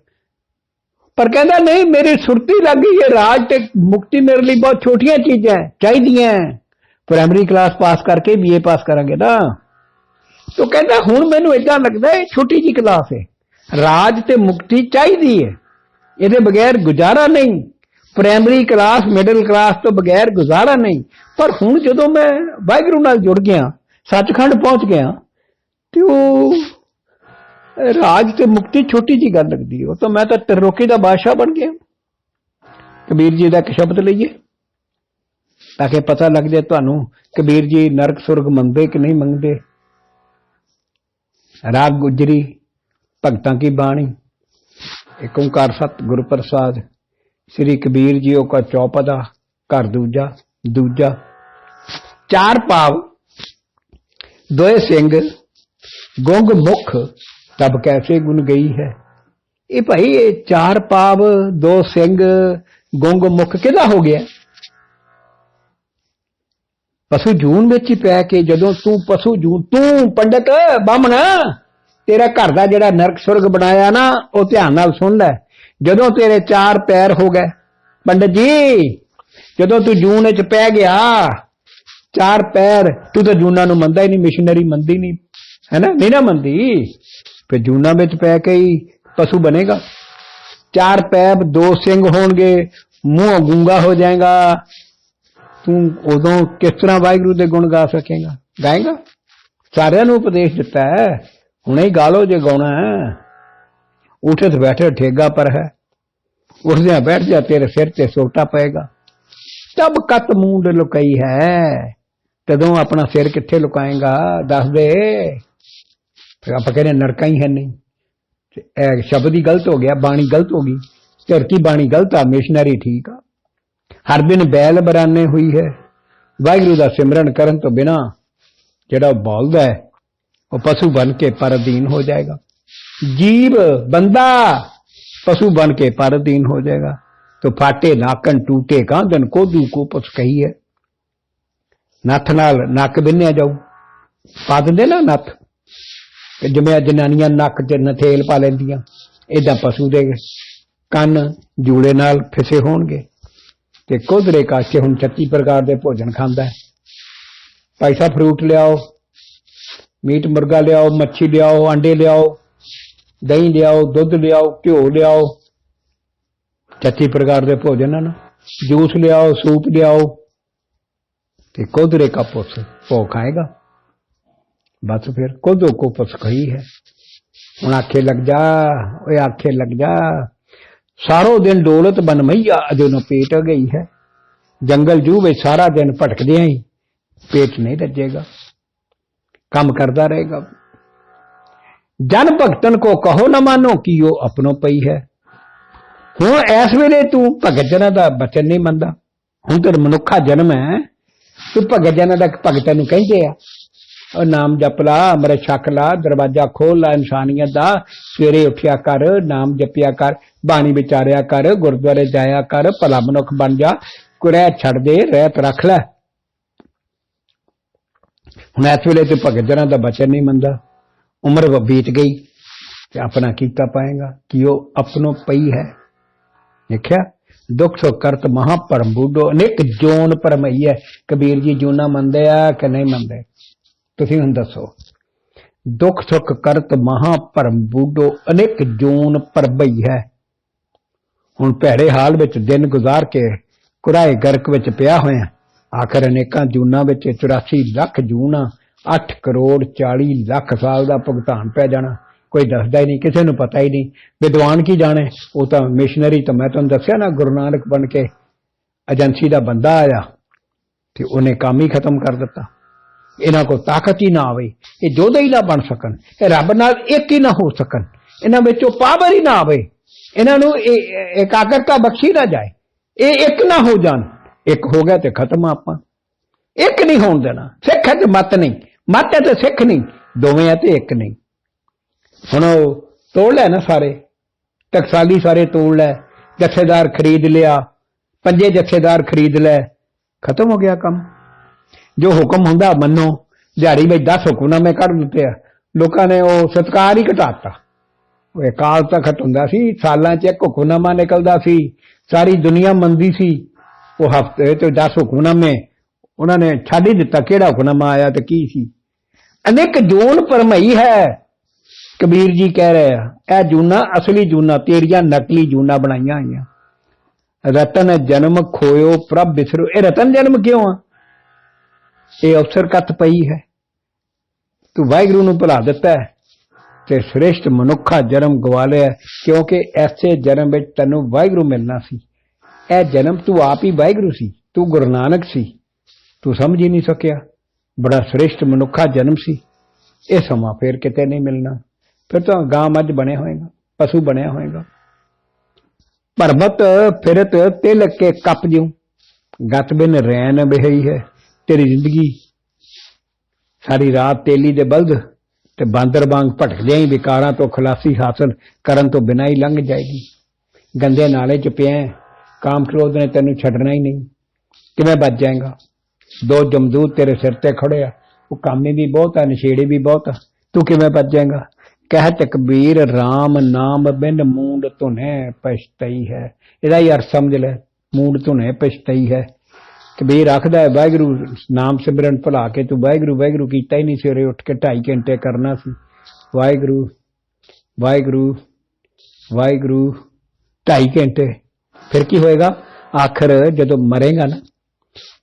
ਪਰ ਕਹਿੰਦਾ, ਨਹੀਂ, ਮੇਰੀ ਸੁਰਤੀ ਲੱਗ ਗਈ ਹੈ। ਰਾਜ ਤੇ ਮੁਕਤੀ ਮੇਰੇ ਲਈ ਬਹੁਤ ਛੋਟੀਆਂ ਚੀਜ਼ਾਂ ਚਾਹੀਦੀਆਂ ਪ੍ਰਾਇਮਰੀ ਕਲਾਸ ਪਾਸ ਕਰਕੇ ਬੀਏ ਪਾਸ ਕਰਾਂਗੇ ਨਾ ਤੋ ਕਹਿੰਦਾ, ਹੁਣ ਮੈਨੂੰ ਇਦਾਂ ਲੱਗਦਾ ਹੈ ਛੋਟੀ ਜੀ ਕਲਾਸ ਹੈ। ਰਾਜ ਤੇ ਮੁਕਤੀ ਚਾਹੀਦੀ ਹੈ। ਇਹਦੇ ਬਗੈਰ ਗੁਜ਼ਾਰਾ ਨਹੀਂ। ਪ੍ਰਾਇਮਰੀ ਕਲਾਸ ਮਿਡਲ ਕਲਾਸ ਤੋਂ ਬਗੈਰ ਗੁਜ਼ਾਰਾ ਨਹੀਂ। ਪਰ ਹੁਣ ਜਦੋਂ ਮੈਂ ਵਾਹਿਗੁਰੂ ਨਾਲ ਜੁੜ ਗਿਆ, ਸੱਚਖੰਡ ਪਹੁੰਚ ਗਿਆ ਤੇ ਉਹ ਰਾਜ ਤੇ ਮੁਕਤੀ ਛੋਟੀ ਜੀ ਗੱਲ ਲੱਗਦੀ ਹੈ। ਉਹ ਤਾਂ ਮੈਂ ਤਾਂ ਤਿਰਲੋਕੀ ਦਾ ਬਾਦਸ਼ਾਹ ਬਣ ਗਿਆ। ਕਬੀਰ ਜੀ ਦਾ ਇੱਕ ਸ਼ਬਦ ਲਈਏ। ਤਾਂ ਕਿ ਪਤਾ ਲੱਗ ਜਾਏ ਤੁਹਾਨੂੰ, ਕਬੀਰ ਜੀ ਨਰਕ ਸੁਰਗ ਮੰਗਦੇ ਕਿ ਨਹੀਂ ਮੰਗਦੇ ਰਾਗ ਗੁਜਰੀ, ਭਗਤਾਂ ਕੀ ਬਾਣੀ? ਏਕ ਓੰਕਾਰ ਸਤ ਗੁਰੂ ਪ੍ਰਸਾਦ। ਸ੍ਰੀ ਕਬੀਰ ਜੀ ਉਹ ਕਾ ਚੌਪਦਾ, ਘਰ ਦੂਜਾ ਦੂਜਾ। ਚਾਰ ਪਾਵ ਦੋਏ ਸਿੰਘ ਗੁੰਗ ਮੁਖ, ਤਬ ਕੈਸੇ ਗੁਣ ਗਈ ਹੈ? ਇਹ ਭਾਈ ਇਹ ਚਾਰ ਪਾਵ, ਦੋ ਸਿੰਘ, ਗੁੰਗ ਮੁਖ ਕਿਹਦਾ ਹੋ ਗਿਆ? ਪਸ਼ੂ ਜੂਨ ਵਿੱਚ ਹੀ ਪੈ ਕੇ ਜਦੋਂ ਤੂੰ ਪਸ਼ੂ ਜੂਨ, ਤੂੰ ਪੰਡਤ, ਬਾਹਮਣ, ਤੇਰਾ ਘਰ ਦਾ ਜਿਹੜਾ ਨਰਕ ਸੁਰਗ ਬਣਾਇਆ ਨਾ, ਉਹ ਧਿਆਨ ਨਾਲ ਸੁਣ ਲੈ। ਜਦੋਂ ਤੇਰੇ ਚਾਰ ਪੈਰ ਹੋ ਗਏ, ਪੰਡਤ ਜੀ, ਜਦੋਂ ਤੂੰ ਜੂਨ ਵਿੱਚ ਪੈ ਗਿਆ, ਚਾਰ ਪੈਰ, ਤੂੰ ਤਾਂ ਜੂਨਾਂ ਨੂੰ ਮੰਨਦਾ ਹੀ ਨਹੀਂ, ਮਿਸ਼ਨਰੀ ਮੰਨਦੀ ਨਹੀਂ। ਹੈ ਨਾ ਨਹੀਂ ਨਾ ਮੰਦੀ ਫਿਰ ਜੂਨਾਂ ਵਿੱਚ ਪੈ ਕੇ ਹੀ ਪਸ਼ੂ ਬਣੇਗਾ। ਚਾਰ ਪੈਰ ਦੋ ਸਿੰਘ ਹੋਣਗੇ। ਮੂੰਹ ਗੁੰਗਾ ਹੋ ਜਾਏਗਾ। ਤੂੰ ਉਦੋਂ ਕਿਸ ਤਰ੍ਹਾਂ ਵਾਹਿਗੁਰੂ ਦੇ ਗੁਣ ਗਾ ਸਕੇਗਾ? ਗਾਏਗਾ? ਸਾਰਿਆਂ ਨੂੰ ਉਪਦੇਸ਼ ਦਿੱਤਾ ਹੈ। ਹੁਣੇ ਹੀ ਗਾ ਲਓ ਜੇ ਗਾਉਣਾ ਹੈ। ਉਠਤ ਬੈਠੇ ਠੇਗਾ ਪਰ ਹੈ। ਉੱਠਦਿਆਂ ਬੈਠ ਜਾ ਤੇਰੇ ਸਿਰ ਤੇ ਸੋਟਾ ਪਏਗਾ। ਤਬ ਕਤ ਮੂੰਡ ਲੁਕਈ ਹੈ। ਤਦੋਂ ਆਪਣਾ ਸਿਰ ਕਿੱਥੇ ਲੁਕਾਏਗਾ? ਦੱਸ ਦੇ। ਫਿਰ ਆਪਾਂ ਕਹਿੰਦੇ ਨਰਕਾਂ ਹੀ ਹੈ ਨਹੀਂ ਤੇ ਇਹ ਸ਼ਬਦ ਹੀ ਗਲਤ ਹੋ ਗਿਆ ਬਾਣੀ ਗਲਤ ਹੋ ਗਈ ਧਰਤੀ ਬਾਣੀ ਗਲਤ ਆ ਮਿਸ਼ਨਰੀ ਠੀਕ ਆ ਹਰ ਦਿਨ ਬੈਲ ਬਰਾਨੇ ਹੋਈ ਹੈ ਵਾਹਿਗੁਰੂ ਦਾ ਸਿਮਰਨ ਕਰਨ ਤੋਂ ਬਿਨਾ ਜਿਹੜਾ ਉਹ ਬੋਲਦਾ ਹੈ ਉਹ ਪਸ਼ੂ ਬਨ ਕੇ ਪਰਦੀਨ ਹੋ ਜਾਏਗਾ ਜੀਵ ਬੰਦਾ ਪਸ਼ੂ ਬਨ ਕੇ ਪਰਦੀਨ ਹੋ ਜਾਏਗਾ तो फाटे नाकन टूटे कांदन कोदू को पुछ कही है ਨੱਥ ਨਾਲ ਨੱਕ ਬਿੰਨਿਆ ਜਾਊ ਪਾ ਦਿੰਦੇ ਨਾ ਨੱਥ ਤੇ ਜਿਵੇਂ ਜਨਾਨੀਆਂ ਨੱਕ 'ਚ ਨਥੇਲ ਪਾ ਲੈਂਦੀਆਂ, ਏਦਾਂ ਪਸ਼ੂ ਦੇ ਕੰਨ ਜੂੜੇ ਨਾਲ ਫਿਸੇ ਹੋਣਗੇ ਤੇ ਕੋਧਰੇ ਕਾਸ਼ੇ ਹੁਣ 36 ਪ੍ਰਕਾਰ ਦੇ ਭੋਜਨ ਖਾਂਦਾ ਹੈ। ਪੈਸਾ ਫਰੂਟ ਲਿਆਓ, ਮੀਟ ਮੁਰਗਾ ਲਿਆਓ, ਮੱਛੀ ਲਿਆਓ, ਆਂਡੇ ਲਿਆਓ, ਦਹੀਂ ਲਿਆਓ, ਦੁੱਧ ਲਿਆਓ, ਘਿਓ ਲਿਆਓ 36 ਪ੍ਰਕਾਰ ਦੇ ਭੋਜਨ ਹਨ ਜੂਸ ਲਿਆਓ, ਸੂਪ ਲਿਆਓ ਤੇ ਕੋਦਰੇ ਕਾ ਪੁੱਛ ਭੋ ਖਾਏਗਾ। ਬਸ ਫਿਰ ਕੋਦੋ ਕੋ ਪੁੱਛ ਹੈ। ਹੁਣ ਆਖੇ ਲੱਗ ਜਾ, ਓਏ ਆਖੇ ਲੱਗ ਜਾ, ਸਾਰੋ ਦਿਨ ਦੌਲਤ ਬਨ ਮਈਆ ਅਜੋ ਨੂੰ ਪੇਟ ਗਈ ਹੈ। ਜੰਗਲ ਜੂ ਵਿੱਚ ਸਾਰਾ ਦਿਨ ਭਟਕਦਿਆਂ ਹੀ ਪੇਟ ਨਹੀਂ ਰੱਜੇਗਾ, ਕੰਮ ਕਰਦਾ ਰਹੇਗਾ। ਜਨ ਭਗਤਨ ਕੋ ਕਹੋ ਨਾ ਮਾਨੋ ਕਿ ਉਹ ਆਪਣੋ ਪਈ ਹੈ। ਹੁਣ ਇਸ ਵੇਲੇ ਤੂੰ ਭਗਤ ਜਨਾਂ ਦਾ ਬਚਨ ਨਹੀਂ ਮੰਨਦਾ। ਹੁਣ ਤੇ ਮਨੁੱਖਾ ਜਨਮ ਹੈ, ਤੂੰ ਭਗਤ ਜਨਾਂ ਦਾ ਭਗਤਾਂ ਨੂੰ ਕਹਿੰਦੇ ਆ। ਉਹ ਨਾਮ ਜਪ ਲਾ, ਅੰਮ੍ਰਿਤ ਛਕ ਲਾ, ਦਰਵਾਜ਼ਾ ਖੋਲ ਲਾ, ਇਨਸਾਨੀਅਤ ਦਾ। ਸਵੇਰੇ ਉੱਠਿਆ ਕਰ, ਨਾਮ ਜਪਿਆ ਕਰ, ਬਾਣੀ ਵਿਚਾਰਿਆ ਕਰ, ਗੁਰਦੁਆਰੇ ਜਾਇਆ ਕਰ, ਭਲਾ ਮਨੁੱਖ ਬਣ ਜਾ। ਕੁਰੈ ਛੱਡ ਦੇ, ਰਹਿਤ ਰੱਖ ਲੈ। ਹੁਣ ਇਸ ਵੇਲੇ ਤੇ ਭਗਤ ਜਨਾਂ ਦਾ ਬਚਨ ਨਹੀਂ ਮੰਨਦਾ। ਉਮਰ ਬੀਤ ਗਈ ਤੇ ਆਪਣਾ ਕੀਤਾ ਪਾਏਗਾ। ਕਿ ਉਹ ਆਪਣੋ ਪਈ ਹੈ। ਦੇਖਿਆ? ਦੁੱਖ ਸੋ ਕਰਤ ਮਹਾ ਪਰਮ ਬੂਡੋ ਅਨੇਕ ਜੋਨ ਪਰਮਈ ਹੈ। ਕਬੀਰ ਜੀ ਜੂਨਾ ਮੰਨਦੇ ਆ ਕਿ ਨਹੀਂ ਮੰਨਦੇ? ਤੁਸੀਂ ਹੁਣ ਦੱਸੋ। ਦੁੱਖ ਸੁੱਖ ਕਰਤ ਮਹਾ ਭਰਮ ਬੂਡੋ, ਅਨੇਕ ਜੂਨ ਪਰਬਈ ਹੈ। ਹੁਣ ਭੈੜੇ ਹਾਲ ਵਿੱਚ ਦਿਨ ਗੁਜ਼ਾਰ ਕੇ ਕੁਰਾਏ ਗਰਕ ਵਿੱਚ ਪਿਆ ਹੋਇਆ। ਆਖਰ ਅਨੇਕਾਂ ਜੂਨਾਂ ਵਿੱਚ 84 ਲੱਖ ਜੂਨਾਂ 8 ਕਰੋੜ 40 ਲੱਖ ਸਾਲ ਦਾ ਭੁਗਤਾਨ ਪੈ ਜਾਣਾ। ਕੋਈ ਦੱਸਦਾ ਹੀ ਨਹੀਂ, ਕਿਸੇ ਨੂੰ ਪਤਾ ਹੀ ਨਹੀਂ। ਵਿਦਵਾਨ ਕੀ ਜਾਣੇ? ਉਹ ਤਾਂ ਮਿਸ਼ਨਰੀ ਤਾਂ ਮੈਂ ਤੁਹਾਨੂੰ ਦੱਸਿਆ ਨਾ, ਗੁਰੂ ਨਾਨਕ ਬਣ ਕੇ। ਏਜੰਸੀ ਦਾ ਬੰਦਾ ਆਇਆ ਤੇ ਉਹਨੇ ਕੰਮ ਹੀ ਖਤਮ ਕਰ ਦਿੱਤਾ। ਇਹਨਾਂ ਕੋਲ ਤਾਕਤ ਹੀ ਨਾ ਆਵੇ, ਇਹ ਜੋਧੇ ਹੀ ਨਾ ਬਣ ਸਕਣ, ਇਹ ਰੱਬ ਨਾਲ ਇੱਕ ਹੀ ਨਾ ਹੋ ਸਕਣ, ਇਹਨਾਂ ਵਿੱਚੋਂ ਪਾਵਰ ਹੀ ਨਾ ਆਵੇ, ਇਹਨਾਂ ਨੂੰ ਇਕਾਗਰਤਾ ਬਖਸ਼ੀ ਨਾ ਜਾਏ, ਇਹ ਇੱਕ ਨਾ ਹੋ ਜਾਣ, ਇੱਕ ਹੋ ਗਿਆ ਤੇ ਖਤਮ ਆਪਾਂ, ਇੱਕ ਨਹੀਂ ਹੋਣ ਦੇਣਾ, ਸਿੱਖ ਹੈ ਤੇ ਮਤ ਨਹੀਂ, ਮਤ ਹੈ ਤੇ ਸਿੱਖ ਨਹੀਂ, ਦੋਵੇਂ ਆ ਤੇ ਇੱਕ ਨਹੀਂ। ਹੁਣ ਤੋੜ ਲੈ ਨਾ ਸਾਰੇ, ਟਕਸਾਲੀ ਸਾਰੇ ਤੋੜ ਲੈ, ਜਥੇਦਾਰ ਖਰੀਦ ਲਿਆ, ਪੰਜੇ ਜਥੇਦਾਰ ਖਰੀਦ ਲੈ, ਖਤਮ ਹੋ ਗਿਆ ਕੰਮ। ਜੋ ਹੁਕਮ ਹੁੰਦਾ ਮੰਨੋ, ਦਿਹਾੜੀ ਵਿੱਚ 10 ਹੁਕਮਨਾਮੇ ਕੱਢ ਦਿੱਤੇ ਆ। ਲੋਕਾਂ ਨੇ ਉਹ ਸਤਕਾਰ ਹੀ ਘਟਾਤਾ। ਉਹ ਕਾਲ ਤਖਤ ਹੁੰਦਾ ਸੀ, ਸਾਲਾਂ 'ਚ ਇੱਕ ਹੁਕਮਨਾਮਾ ਨਿਕਲਦਾ ਸੀ, ਸਾਰੀ ਦੁਨੀਆ ਮੰਨਦੀ ਸੀ। ਉਹ ਹਫ਼ਤੇ ਤੇ 10 ਹੁਕਮਨਾਮੇ, ਉਹਨਾਂ ਨੇ ਛੱਡ ਹੀ ਦਿੱਤਾ ਕਿਹੜਾ ਹੁਕਮਨਾਮਾ ਆਇਆ ਤੇ ਕੀ ਸੀ। ਅਨੇਕ ਜੂਨ ਪਰਮਈ ਹੈ, ਕਬੀਰ ਜੀ ਕਹਿ ਰਹੇ ਆ, ਇਹ ਜੂਨਾ, ਅਸਲੀ ਜੂਨਾ, ਤੇਰੀਆਂ ਨਕਲੀ ਜੂਨਾ ਬਣਾਈਆਂ ਆਈਆਂ ਰਤਨ ਜਨਮ ਖੋਇਓ ਪ੍ਰਭ ਬਿਸਰੋ। ਇਹ ਰਤਨ ਜਨਮ ਕਿਉਂ ਆ? ਇਹ ਅਵਸਰ ਕੱਤ ਪਈ ਹੈ। ਤੂੰ ਵਾਹਿਗੁਰੂ ਨੂੰ ਭੁਲਾ ਦਿੱਤਾ ਤੇ ਸ੍ਰੇਸ਼ਟ ਮਨੁੱਖਾ ਜਨਮ ਗਵਾ ਲਿਆ ਕਿਉਂਕਿ ਐਸੇ ਜਨਮ ਵਿੱਚ ਤੈਨੂੰ ਵਾਹਿਗੁਰੂ ਮਿਲਣਾ ਸੀ। ਇਹ ਜਨਮ ਤੂੰ ਆਪ ਹੀ ਵਾਹਿਗੁਰੂ ਸੀ, ਤੂੰ ਗੁਰੂ ਨਾਨਕ ਸੀ। ਤੂੰ ਸਮਝ ਹੀ ਨਹੀਂ ਸਕਿਆ। ਬੜਾ ਸ੍ਰੇਸ਼ਟ ਮਨੁੱਖਾ ਜਨਮ ਸੀ। ਇਹ ਸਮਾਂ ਫੇਰ ਕਿਤੇ ਨਹੀਂ ਮਿਲਣਾ। ਫਿਰ ਤਾਂ ਗਾਂ ਮੱਝ ਬਣੇ ਹੋਏਗਾ, ਪਸ਼ੂ ਬਣਿਆ ਹੋਏਗਾ। ਪਰਬਤ ਫਿਰਤ ਤਿਲ ਕੇ ਕੱਪ ਜਿਉ, ਗਤ ਬਿਨ ਰੈਨ ਬਹਈ ਹੈ। ਤੇਰੀ ਜ਼ਿੰਦਗੀ। ਸਾਰੀ ਰਾਤ ਤੇਲੀ ਦੇ ਬਲਦ ਤੇ ਬਾਂਦਰ ਵਾਂਗ ਭਟਕਦਿਆਂ ਹੀ ਵਿਕਾਰਾਂ ਤੋਂ ਖਲਾਸੀ ਹਾਸਲ ਕਰਨ ਤੋਂ ਬਿਨਾਂ ਹੀ ਲੰਘ ਜਾਏਗੀ। ਗੰਦੇ ਨਾਲੇ ਚ ਪਿਆ ਕਾਮ ਕ੍ਰੋਧ ਨੇ ਤੈਨੂੰ ਛੱਡਣਾ ਹੀ ਨਹੀਂ। ਕਿਵੇਂ ਬਚ ਜਾਏਗਾ? ਦੋ ਜਮਦੂਤ ਤੇਰੇ ਸਿਰ ਤੇ ਖੜੇ ਆ, ਉਹ ਕਾਮੇ ਵੀ ਬਹੁਤ ਆ, ਨਸ਼ੇੜੇ ਵੀ ਬਹੁਤ ਆ। ਤੂੰ ਕਿਵੇਂ ਬਚ ਜਾਏਗਾ? ਕਹਿ ਤਕਬੀਰ RAM ਨਾਮ ਬਿਨ ਮੂੰਡ ਧੁਨੇ ਪਛਤਈ ਹੈ। ਇਹਦਾ ਹੀ ਅਰਥ ਸਮਝ ਲੈ, ਮੂੰਡ ਧੁਨੇ ਪਛਤਈ ਹੈ। ਕਬੀਰ ਆਖਦਾ ਹੈ, ਵਾਹਿਗੁਰੂ ਨਾਮ ਸਿਮਰਨ ਭੁਲਾ ਕੇ ਤੂੰ ਵਾਹਿਗੁਰੂ ਵਾਹਿਗੁਰੂ ਕੀਤਾ ਹੀ ਨਹੀਂ ਸਵੇਰੇ ਉੱਠ ਕੇ 2.5 ਘੰਟੇ ਕਰਨਾ ਸੀ। ਵਾਹਿਗੁਰੂ ਵਾਹਿਗੁਰੂ ਵਾਹਿਗੁਰੂ 2.5 ਘੰਟੇ। ਫਿਰ ਕੀ ਹੋਏਗਾ? ਆਖਰ ਜਦੋਂ ਮਰੇਗਾ ਨਾ,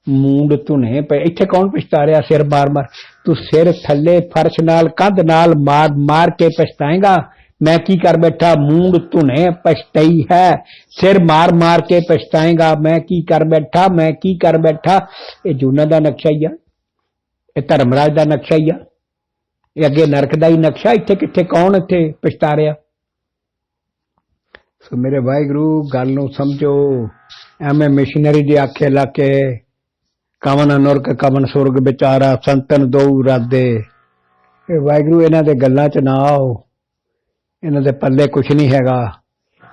ਮੂੰਡ ਧੁਨੇ ਪਏ। ਇੱਥੇ ਕੌਣ ਪਛਤਾ ਰਿਹਾ? ਸਿਰ ਮਾਰ ਮਾਰ ਤੂੰ ਸਿਰ ਥੱਲੇ ਫਰਸ਼ ਨਾਲ, ਕੰਧ ਨਾਲ ਮਾਰ ਮਾਰ ਕੇ ਪਛਤਾਏਗਾ। ਮੈਂ ਕੀ ਕਰ ਬੈਠਾ? ਮੂੰਡ ਧੁਨੇ ਪਛਤਾਈ ਹੈ। ਸਿਰ ਮਾਰ ਮਾਰ ਕੇ ਪਛਤਾਏਗਾ। ਮੈਂ ਕੀ ਕਰ ਬੈਠਾ? ਮੈਂ ਕੀ ਕਰ ਬੈਠਾ? ਇਹ ਜੂਨਾ ਦਾ ਨਕਸ਼ਾ ਹੀ ਆ। ਇਹ ਧਰਮਰਾਜ ਦਾ ਨਕਸ਼ਾ ਹੀ ਆ। ਇਹ ਅੱਗੇ ਨਰਕ ਦਾ ਹੀ ਨਕਸ਼ਾ। ਇੱਥੇ ਕਿੱਥੇ ਕੌਣ ਇੱਥੇ ਪਛਤਾ ਰਿਹਾ? ਸੋ ਮੇਰੇ ਵਾਹਿਗੁਰੂ, ਗੱਲ ਨੂੰ ਸਮਝੋ। ਐਵੇਂ ਮਿਸ਼ਨਰੀ ਦੇ ਆਖੇ ਲਾ ਕੇ ਕਵਨ ਨਰਕ ਕਵਨ ਸੁਰਗ, ਵਿਚਾਰਾ, ਸੰਤਨ ਦੋ ਰਾਦੇ। ਇਹ ਵਾਹਿਗੁਰੂ, ਇਹਨਾਂ ਦੇ ਗੱਲਾਂ 'ਚ ਨਾ ਆਓ। ਇਹਨਾਂ ਦੇ ਪੱਲੇ ਕੁਝ ਨਹੀਂ ਹੈਗਾ।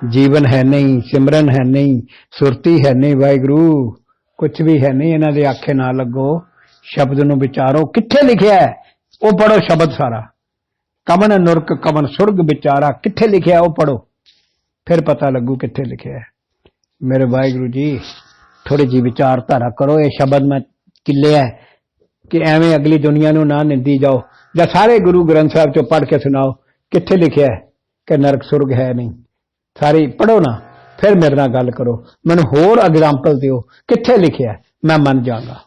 ਜੀਵਨ ਹੈ ਨਹੀਂ, ਸਿਮਰਨ ਹੈ ਨਹੀਂ, ਸੁਰਤੀ ਹੈ ਨਹੀਂ, ਵਾਹਿਗੁਰੂ ਕੁਝ ਵੀ ਹੈ ਨਹੀਂ। ਇਹਨਾਂ ਦੇ ਆਖੇ ਨਾ ਲੱਗੋ। ਸ਼ਬਦ ਨੂੰ ਵਿਚਾਰੋ। ਕਿੱਥੇ ਲਿਖਿਆ ਹੈ? ਉਹ ਪੜੋ ਸ਼ਬਦ ਸਾਰਾ। ਕਮਨ ਨੁਰਕ, ਕਮਨ ਸੁਰਗ ਵਿਚਾਰਾ। ਕਿੱਥੇ ਲਿਖਿਆ ਉਹ ਪੜੋ ਫਿਰ ਪਤਾ ਲੱਗੂ ਕਿੱਥੇ ਲਿਖਿਆ ਹੈ। ਮੇਰੇ ਵਾਹਿਗੁਰੂ ਜੀ ਥੋੜੀ ਜੀ ਵਿਚਾਰਧਾਰਾ ਕਰੋ। ਇਹ ਸ਼ਬਦ ਮੈਂ ਕਿੱਲਿਆ ਕਿ ਐਵੇਂ ਅਗਲੀ ਦੁਨੀਆ ਨੂੰ ਨਾ ਨਿੰਦੀ ਜਾਓ। ਜਾਂ ਸਾਰੇ ਗੁਰੂ ਗ੍ਰੰਥ ਸਾਹਿਬ ਚੋਂ ਪੜ੍ਹ ਕੇ ਸੁਣਾਓ। ਕਿੱਥੇ ਲਿਖਿਆ ਹੈ? ਕਿ ਨਰਕ ਸੁਰਗ ਹੈ ਨਹੀਂ। ਸਾਰੀ ਪੜੋ ਨਾ, ਫਿਰ ਮੇਰੇ ਨਾਲ ਗੱਲ ਕਰੋ। ਮੈਨੂੰ ਹੋਰ ਐਗਜ਼ਾਮਪਲ ਦਿਓ। ਕਿੱਥੇ ਲਿਖਿਆ ਮੈਂ ਮੰਨ ਜਾਵਾਂਗਾ।